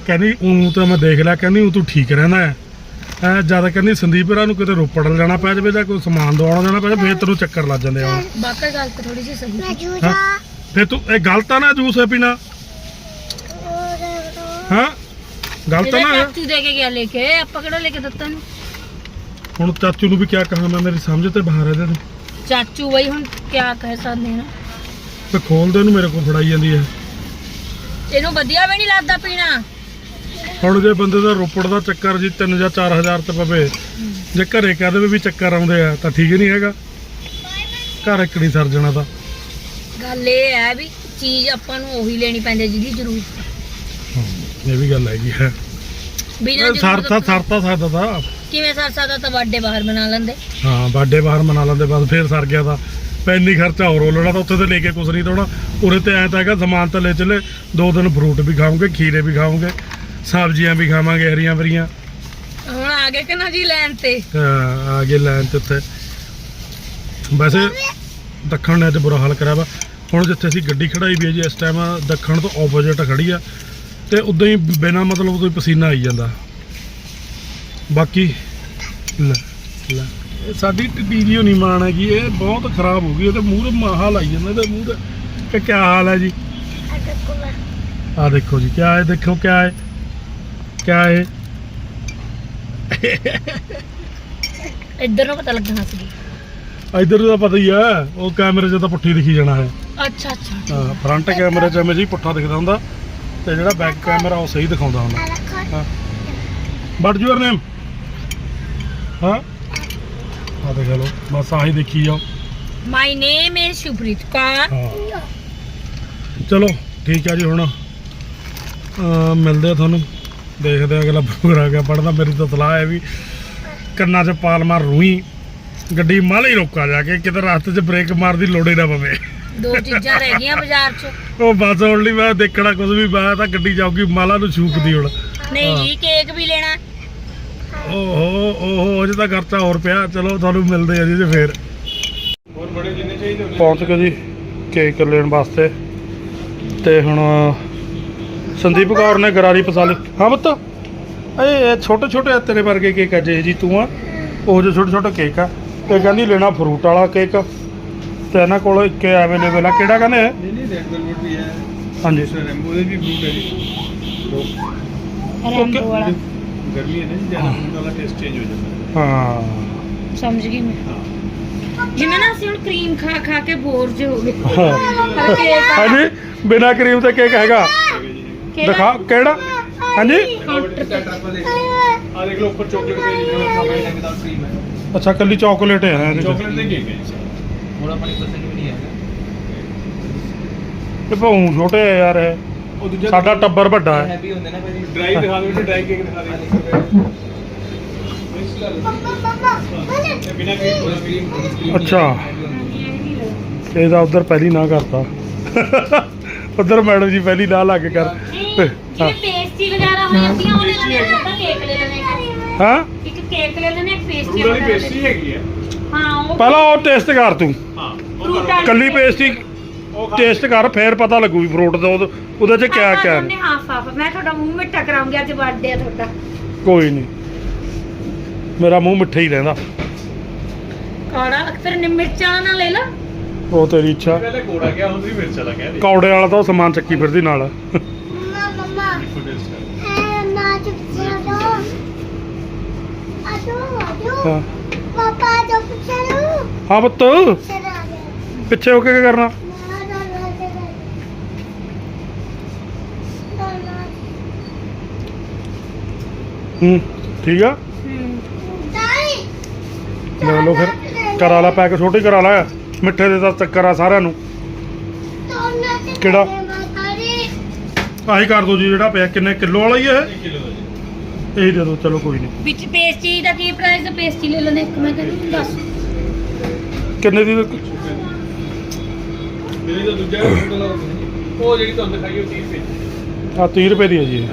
ਕਹਿੰਦੀ ਉਂ ਤਾਂ ਮੈਂ ਦੇਖ ਲਿਆ ਕਹਿੰਦੀ ਉਂ ਤੂੰ ਠੀਕ ਰਹਿਣਾ ਹੈ। ਐ ਜ਼ਿਆਦਾ ਕਹਿੰਦੀ ਸੰਦੀਪ ਰਾਂ ਨੂੰ ਕਿਤੇ ਰੋਪੜ ਜਾਣਾ ਪੈ ਜਾਵੇ ਜਾਂ ਕੋਈ ਸਮਾਨ ਦਵਾਉਣਾ ਜਾਣਾ ਪੈ ਜਾਵੇ ਫੇਰ ਤੈਨੂੰ ਚੱਕਰ ਲੱਗ ਜਾਂਦੇ ਆ। ਬਾਕੀ ਗੱਲ ਤਾਂ ਥੋੜੀ ਜਿਹੀ ਸਹੀ ਹਾਂ। ਫੇ ਤੂੰ ਇਹ ਗਲਤ ਆ ਨਾ ਜੂਸ ਹੈ ਪੀਣਾ। ਹਾਂ। ਗਲਤ ਨਾ? ਚਾਚੂ ਦੇ ਕੇ ਗਿਆ ਲੈ ਕੇ। ਆਪਾਂ ਕਿਹੜਾ ਲੈ ਕੇ ਦਿੱਤਾ ਨੂੰ ਹੁਣ ਚਾਚੂ ਨੂੰ ਵੀ ਕਿਆ ਕਹਾਂ ਮੈਂ ਮੇਰੀ ਸਮਝ ਤੇ ਬਾਹਰ ਇਹਦੇ ਨੂੰ ਚਾਚੂ ਬਈ ਹੁਣ ਕਿਆ ਕਹਿ ਸਕਦੇ ਹਾਂ ਤੇ ਖੋਲਦੇ ਨੂੰ ਮੇਰੇ ਕੋਲ ਫੜਾਈ ਜਾਂਦੀ ਹੈ। ਇਹਨੂੰ ਵਧੀਆ ਵੀ ਨਹੀਂ ਲੱਗਦਾ ਪੀਣਾ। ਹੁਣ ਜੇ ਬੰਦੇ ਦਾ ਰੋਪੜ ਦਾ ਚੱਕਰ ਜੀ 3 ਜਾਂ 4000 ਤੇ ਪਵੇ ਜੇ ਘਰੇ ਕਹਿ ਦੇਵੇ ਵੀ ਚੱਕਰ ਆਉਂਦੇ ਆ ਤਾਂ ਠੀਕ ਨਹੀਂ ਹੈਗਾ। ਘਰ ਇੱਕ ਨਹੀਂ ਸਰ ਜਾਣਾ ਤਾਂ। ਗੱਲ ਇਹ ਹੈ ਵੀ ਚੀਜ਼ ਆਪਾਂ ਨੂੰ ਉਹੀ ਲੈਣੀ ਪੈਂਦੀ ਜਿਹਦੀ ਜ਼ਰੂਰਤ ਇਹ ਵੀ ਗੱਲ ਹੈਗੀ ਹੈ। ਬਿਨਾਂ ਸਰਤਾ ਸਰਤਾ ਸਕਦਾ ਤਾਂ। ਕਿਵੇਂ ਸਰ ਸਕਦਾ ਤਾਂ ਵੱਡੇ ਬਾਹਰ ਬਣਾ ਲੈਂਦੇ? ਹਾਂ ਬਾਡੇ ਬਾਹਰ ਮਨਾ ਲੈਂਦੇ ਬਸ ਫੇਰ ਸਰ ਗਿਆ ਤਾਂ। ਪੈਨੀ ਖਰਚਾ ਹੋਰ ਹੋਣਾ ਤਾਂ ਉੱਥੇ ਤੇ ਲੈ ਕੇ ਕੁਛ ਨਹੀਂ ਤੋਣਾ ਉਰੇ ਤੇ ਐਂ ਤਾਂ ਹੈਗਾ ਸਮਾਨ ਤਾਂ ਲੈ ਚੱਲੇ। ਦੋ ਦਿਨ ਫਰੂਟ ਵੀ ਖਾਵਾਂਗੇ ਖੀਰੇ ਵੀ ਖਾਵਾਂਗੇ ਸਬਜ਼ੀਆਂ ਵੀ ਖਾਵਾਂਗੇ ਹਰੀਆਂ ਭਰੀਆਂ। ਹੁਣ ਆ ਗਏ ਕਿ ਨਾ ਜੀ ਲੈਣ ਤੇ? ਤਾਂ ਆ ਗਏ ਲਾਈਨ ਤੇ ਉੱਤੇ ਵੈਸੇ ਦੱਖਣ ਨੇ ਤੇ ਬੁਰਾ ਹਾਲ ਕਰਿਆ ਵਾ। ਹੁਣ ਜਿੱਥੇ ਅਸੀਂ ਗੱਡੀ ਖੜਾਈ ਵੀ ਹੈ ਜੀ ਇਸ ਟਾਈਮ ਦੱਖਣ ਤੋਂ ਆਪੋਜ਼ਿਟ ਖੜੀ ਆ। ਤੇ ਉਦਾਂ ਹੀ ਬਿਨਾ ਮਤਲਬ ਤੋਂ ਹੀ ਪਸੀਨਾ ਆਈ ਜਾਂਦਾ। ਬਾਕੀ ਲੈ ਲੈ। ਇਹ ਸਾਡੀ ਵੀਡੀਓ ਨਹੀਂ ਮਾਣ ਹੈਗੀ ਇਹ ਬਹੁਤ ਖਰਾਬ ਹੋ ਗਈ ਮੂੰਹ ਤੇ ਮਾਹਾ ਲਾਈ ਜਾਂਦਾ ਇਹਦੇ ਮੂੰਹ ਤੇ ਕਿ ਕੀ ਹਾਲ ਹੈ ਜੀ? ਆ ਦੇਖੋ ਜੀ ਕੀ ਹੈ ਦੇਖੋ ਕੀ ਹੈ ਕੀ ਹੈ ਇੱਧਰ ਨੂੰ ਪਤਾ ਲੱਗਣਾ ਸੀ। ਇਧਰ ਦਾ ਪਤਾ ਹੀ ਹੈ ਉਹ ਕੈਮਰੇ 'ਚ ਤਾਂ ਪੁੱਠੀ ਦਿਖੀ ਜਾਣਾ ਹੈ। ਅੱਛਾ ਅੱਛਾ। ਹਾਂ ਫਰੰਟ ਕੈਮਰੇ 'ਚ ਐਵੇਂ ਜੀ ਪੁੱਠਾ ਦਿਖਦਾ ਹੁੰਦਾ ਤੇ ਜਿਹੜਾ ਬੈਕ ਕੈਮਰਾ ਉਹ ਸਹੀ ਦਿਖਾਉਂਦਾ ਹੁੰਦਾ। ਹਾਂ। ਬਟ ਯੂਅਰ ਨੇਮ ਹਾਂ। ਆ ਦੇਖ ਲਓ ਬਸ ਆਹੀ ਦੇਖੀ ਜਾਓ my name is Shubhreet Kaur ਹਾਂ। ਚਲੋ ਠੀਕ ਹੈ ਜੀ ਹੁਣ। ਅਹ ਮਿਲਦੇ ਆ ਤੁਹਾਨੂੰ। ਦੇਖਦੇ ਆ ਅਗਲਾ ਪ੍ਰੋਗਰਾਮ ਕਿਆ ਪੜਦਾ ਮੇਰੀ ਤਾਂ ਸਲਾਹ ਹੈ ਵੀ ਕੰਨਾਂ 'ਚ ਪਾਲ ਮਾਰ ਰੂਈ ਗੱਡੀ ਮਾਲੇ ਹੀ ਰੋਕਾ ਜਾ ਕੇ ਕਿਤੇ ਰਸਤੇ 'ਚ ਬ੍ਰੇਕ ਮਾਰ ਦੀ ਲੋੜ ਹੀ ਨਾ ਪਵੇ। ਦੋ ਚੀਜ਼ਾਂ ਰਹਿ ਗਈਆਂ ਬਾਜ਼ਾਰ 'ਚ। ਉਹ ਬਸ ਹੁਣ ਲਈ ਮੈਂ ਦੇਖਣਾ ਕੁਝ ਵੀ ਮੈਂ ਤਾਂ ਗੱਡੀ ਜਾਊਗੀ ਮਾਲਾ ਨੂੰ ਛੂਕਦੀ ਹੁਣ। ਨਹੀਂ ਜੀ ਕੇਕ ਵੀ ਲੈਣਾ। ਓਹੋ ਓਹੋ ਅਜੇ ਤਾਂ ਖਰਚਾ ਹੋਰ ਪਿਆ। ਚਲੋ ਤੁਹਾਨੂੰ ਮਿਲਦੇ ਆ ਜੀ ਤੇ ਫੇਰ। ਹੋਰ ਬੜੇ ਜਿੰਨੇ ਚਾਹੀਦੇ ਪਹੁੰਚ ਗਏ ਜੀ ਕੇਕ ਲੈਣ ਵਾਸਤੇ। ਤੇ ਹੁਣ ਸੰਦੀਪ ਕੌਰ ਨੇ ਗਰਾਰੀ ਪਸਾਲੀ ਹਾਂ ਬੱਤ ਇਹ ਛੋਟੇ ਛੋਟੇ ਤੇਰੇ ਵਰਗੇ ਕੇਕ ਅਜੇ ਜੀ ਤੂੰ ਆ। ਉਹ ਜੋ ਛੋਟੇ ਛੋਟੇ ਕੇਕ ਆ। ਤੇ ਕਹਿੰਦੀ ਲੈਣਾ ਫਰੂਟ ਵਾਲਾ ਕੇਕ। ਤੇ ਇਹਨਾਂ ਕੋਲ ਇੱਕ ਅਵੇਲੇਬਲ ਆ। ਕਿਹੜਾ ਕਹਿੰਦੇ? ਨਹੀਂ ਨਹੀਂ ਰੈਡ ਵੈਲਵਟ ਵੀ ਹੈ। ਹਾਂਜੀ। ਸਰ ਰੈਂਬੋ ਦੇ ਵੀ ਫਰੂਟ ਹੈ ਜੀ। ਰੈਂਬੋ ਵਾਲਾ। गर्मी है ना जी ज्यादा फ्रूट वाला टेस्ट चेंज हो जाता है ਹਾਂ ਸਮਝ ਗਈ ਮੈਂ ਜਿਵੇਂ ਨਾ ਅਸੀਂ ਹੁਣ ਕਰੀਮ ਖਾ ਖਾ ਕੇ ਬੋਰ ਜੇ ਹੋ ਗਏ ਹਾਂ। ਪਰ ਕੇਕ ਆ- ਹਾਂਜੀ ਬਿਨਾ ਕਰੀਮ ਤੇ ਕੇਕ ਹੈਗਾ ਕਿਹੜਾ? ਦਿਖਾ ਕਿਹੜਾ ਹਾਂਜੀ ਕਾਊਂਟਰ ਤੇ आ देख लो ऊपर चॉकलेट का जी जो खाना है विदाउट क्रीम है ਅੱਛਾ ਕੱਲੀ ਚਾਕਲੇਟ ਹੈ ਇਹਦੇ 'ਚ। चॉकलेट नहीं केक है जी थोड़ा पानी परसेंट भी नहीं है ਇਹ ਭਾਉ ਛੋਟੇ ਆ ਯਾਰ ਇਹ ਉਹ ਦੂਜਾ ਸਾਡਾ ਟੱਬਰ ਵੱਡਾ ਹੈ। ਹੈਵੀ ਹੁੰਦੇ ਨਾ ਭਾਜੀ। ਡਰਾਈ ਦਿਖਾ ਦਿਓ ਡਰਾਈ ਕੇਕ ਦਿਖਾ ਦਿਓ। ਬਿਨਾ ਕਰੀਮ ਥੋੜਾ ਕਰੀਮ ਅੱਛਾ। ਇਹਦਾ ਉਧਰ ਪਹਿਲੀ ਨਾ ਕਰਤਾ। ਉਧਰ ਮੈਡਮ ਜੀ ਪਹਿਲੀ ਨਾ ਲਾ ਕੇ ਕਰ। ਹਾਂ। ਪੇਸਟਰੀ ਵਗੈਰਾ ਹੋ ਜਾਂਦੀਆਂ ਉਹਨੇ ਆਪਾਂ ਕੇਕ ਲੈ ਲੈਣੇ। ਹਾਂ। ਇੱਕ ਕੇਕ ਲੈ ਲੈਣੇ ਇੱਕ ਹੈਗੀ ਹੈ। ਹਾਂ ਉਹ ਪਹਿਲਾਂ ਉਹ ਟੇਸਟ ਕਰ ਤੂੰ। ਹਾਂ ਕੱਲੀ ਪੇਸਟੀ ਟੇਸਟ ਕਰ ਫੇਰ ਪਤਾ ਲੱਗੂ ਵੀ ਫਰੂਟ ਦਾ ਉਹਦੇ- ਉਹਦੇ 'ਚ ਕਿਆ ਕਿਆ। ਉਹਨੇ ਹਾਫ ਹਾਫ ਮੈਂ ਤੁਹਾਡਾ ਮੂੰਹ ਮਿੱਠਾ ਕਰਾਉਂਗੀ ਅੱਜ ਬਰਥਡੇ ਆ ਤੁਹਾਡਾ। ਕੋਈ ਨਹੀਂ ਮੇਰਾ ਮੂੰਹ ਮਿੱਠਾ ਹੀ ਰਹਿੰਦਾ। ਕਾੜਾ ਫਿਰ ਨੇ ਮਿਰਚਾਂ ਨਾ ਲੈ ਲਾ। ਉਹ ਤੇਰੀ ਇੱਛਾ। ਪਹਿਲੇ ਕੋੜਾ ਗਿਆ ਹੁਣ ਚਲਾ ਗਿਆ ਕੌੜੇ ਵਾਲਾ ਤਾਂ ਉਹ ਸਮਾਨ ਚੱਕੀ ਫਿਰਦੀ ਨਾਲ। ਹਾਂ। ਪਾਪਾ ਜੋ ਪੁੱਛਿਆ ਹਾਂ ਪੁੱਤ। ਚਲਾ ਪਿੱਛੇ ਹੋ ਕੇ ਕੀ ਕਰਨਾ? ਹੂੰ ਠੀਕ ਆ? ਲੈ ਲਓ ਫਿਰ ਕਰਾ ਲਾ ਪੈਕ ਛੋਟੀ ਕਰਾ ਲਾ ਮਿੱਠੇ ਦੇ ਤਾਂ ਚੱਕਰ ਆ ਸਾਰਿਆਂ ਨੂੰ। ਕਿਹੜਾ? ਆਹੀ ਕਰ ਦੋ ਜੀ ਜਿਹੜਾ ਪਿਆ ਕਿੰਨੇ ਕਿਲੋ ਵਾਲਾ ਹੀ ਹੈ ਦਾ ਇਹੀ ਦੇ ਦਿਓ ਚਲੋ ਕੋਈ ਨਹੀਂ। ਵਿੱਚ ਪੇਸਟਰੀ ਦਾ ਕੀ ਪ੍ਰਾਈਸ ਹੈ ਪੇਸਟਰੀ ਲੈ ਲੈਣੇ ਇੱਕ ਮੈਂ ਕਹਿੰਦੀ ਦੱਸ। ਕਿੰਨੇ ਦੀ ਜਿਹੜੀ ਤਾਂ ਦੂਜਾ ਉਹ ਜਿਹੜੀ ਤੁਹਾਨੂੰ ਦਿਖਾਈ ਉਹ 30 ਰੁਪਏ ਆ 30 ਰੁਪਏ ਦੀ ਹੈ ਜੀ ਇਹ।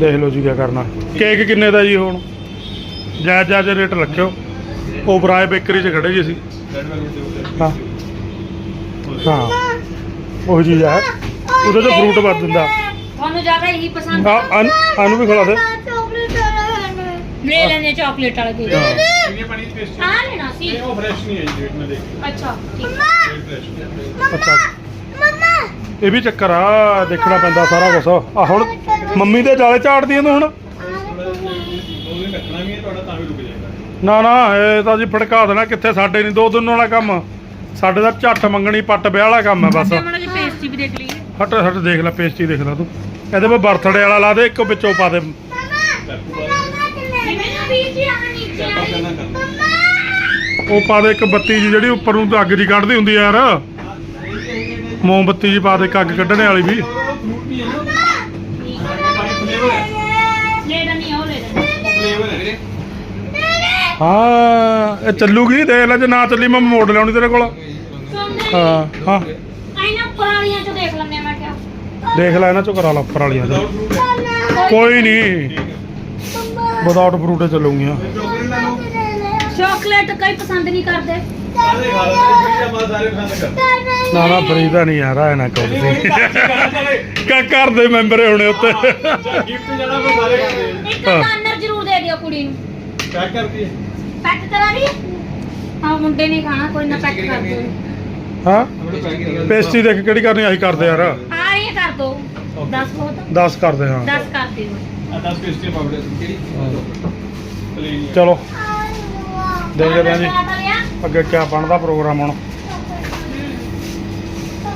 ਦੇਖ ਲਓ ਜੀ ਕੀ ਕਰਨਾ। ਕੇਕ ਕਿੰਨੇ ਦਾ ਜੀ ਹੁਣ? ਜਾਇਜ਼ ਜਾਇਜ਼ ਰੇਟ ਰੱਖਿਓ। ਓਬਰਾਏ ਬੇਕਰੀ 'ਚ ਖੜੇ ਜੀ ਅਸੀਂ। ਹਾਂ। ਹਾਂ। ਉਹ ਜੀ ਹੈ ਉਹਦੇ 'ਚ ਫਰੂਟ ਵੱਧ ਦਿੰਦਾ ਤੁਹਾਨੂੰ ਜ਼ਿਆਦਾ ਇਹੀ ਪਸੰਦ ਆ? ਅਨ ਅਨੂੰ ਵੀ ਖਿਲਾ ਦੇ। ਲੈ ਲੈਣੇ ਚਾਕਲੇਟ ਵਾਲਾ ਕੇਕ ਹਾਂ। ਕਿੰਨੇ ਪਾਣੀ ਦੀ ਪੇਸਟ ਆ ਲੈਣਾ ਸੀ। ਉਹ ਫਰੈਸ਼ ਨਹੀਂ ਹੈ ਜੀ ਰੇਟ ਮੈਂ ਦੇਖ ਅੱਛਾ ਠੀਕ ਫਰੈਸ਼ ਅੱਛਾ। ਇਹ ਵੀ ਚੱਕਰ ਆ ਦੇਖਣਾ ਪੈਂਦਾ ਸਾਰਾ ਕੁਝ ਆ ਹੁਣ ਮੰਮੀ ਦੇ ਜਾਲੇ ਝਾੜਦੀ ਤੂੰ ਹੁਣ। ਨਾ ਨਾ ਇਹ ਤਾਂ ਜੀ ਫੜਕਾ ਦੇਣਾ ਕਿੱਥੇ ਸਾਡੇ ਨਹੀਂ ਦੋ ਦਿਨ ਵਾਲਾ ਕੰਮ। ਸਾਡੇ ਦਾ ਝੱਟ ਮੰਗਣੀ ਪੱਟ ਵਿਆਹ ਵਾਲਾ ਕੰਮ ਹੈ ਬਸ। ਮੜਾ ਜੀ ਪੇਸਟਰੀ ਵੀ ਦੇਖ ਲਈਏ ਹਟ ਹਟ ਦੇਖ ਲੈ ਪੇਸਟੀ ਦੇਖ ਲੈ ਤੂੰ। ਇਹਦੇ ਮੈਂ ਬਰਥਡੇ ਵਾਲਾ ਲਾ ਦੇ ਇੱਕ ਵਿੱਚੋਂ ਪਾ ਦੇ। ਉਹ ਪਾ ਦੇ ਇੱਕ ਬੱਤੀ ਜੀ ਜਿਹੜੀ ਉੱਪਰ ਨੂੰ ਅੱਗ ਜੀ ਕੱਢਦੀ ਹੁੰਦੀ ਯਾਰ। ਮੋਮਬੱਤੀ ਜੀ ਪਾ ਦੇ ਇੱਕ ਅੱਗ ਕੱਢਣੇ ਵਾਲੀ ਵੀ ਫਰੂਟ ਨਹੀਂ ਹੈ ਨਾ ਪਾਣੀ ਫਲੇਵਰ ਹੈ ਲੈ ਲੈਣੀ ਉਹ ਲੈ ਲੈਣੀ ਫਲੇਵਰ ਹੈ ਵੀਰੇ ਹਾਂ ਇਹ ਚੱਲੂਗੀ ਦੇਖ ਲੈ ਜੇ ਨਾ ਚੱਲੀ ਮੈਂ ਮੋੜ ਲਿਆਉਣੀ ਤੇਰੇ ਕੋਲ। ਸੁਣਦੇ ਹਾਂ ਹਾਂ। ਆਈਨਾ ਪੁਰਾਣੀਆਂ ਚ ਦੇਖ ਲੈਣੇ ਮੈਂ ਕਿਹਾ ਦੇਖ ਲੈ ਇਹਨਾਂ ਚੋਂ ਕਰਾ ਲਾ ਉੱਪਰ ਵਾਲੀਆਂ ਚੋਂ। ਕੋਈ ਨਹੀਂ ਵਿਦਾਊਟ ਫਰੂਟ ਚੱਲੂਗੀਆਂ। ਚਾਕਲੇਟ ਕਈ ਪਸੰਦ ਨਹੀਂ ਕਰਦੇ। ਸਾਰੇ ਖਾ ਸਾਰੇ ਨਾ ਨਾ ਫਰੀ ਤਾਂ ਨਹੀਂ ਯਾਰ ਐ ਨਾ ਕਹੋ ਤੁਸੀਂ। ਕਾ ਘਰ ਦੇ ਮੈਂਬਰ ਹੋਣੇ ਉੱਤੇ। ਗਿਫਟ ਜਿਹੜਾ ਮੈਂ ਸਾਰੇ ਖਾਂਦੇ ਇੱਕ ਹਾਂ। ਕਾਨਰ ਜ਼ਰੂਰ ਦੇ ਦਿਓ ਕੁੜੀ ਨੂੰ। ਪੈਕ ਕਰਦੀ ਹੈ। ਪੈਕ ਕਰਾ ਦੀ ਹਾਂ ਮੁੰਡੇ ਨੇ ਖਾਣਾ ਕੋਈ ਨਾ ਪੈਕ ਕਰ ਦਿਓ। ਹਾਂ? ਆਪਣੇ ਪੈਕ ਕਰ। ਪੇਸਟੀ ਦੇਖ ਕਿਹੜੀ ਕਰਨੀ ਆਹੀ ਕਰਦੇ ਯਾਰ। ਆ ਇਹ ਕਰ ਦੋ। 10 ਬਹੁਤ। 10 ਕਰਦੇ ਹਾਂ। 10 ਕਰ ਦਿਓ। ਆ 10 ਪੇਸਟਰੀ ਪਾਉਡਰ ਕਿਹੜੀ? ਪਲੇਨ ਚਲੋ। ਦੇਖਦੇ ਹਾਂ ਜੀ। ਅੱਗੇ ਕਿਆ ਬਣਦਾ ਪ੍ਰੋਗਰਾਮ ਹੁਣ।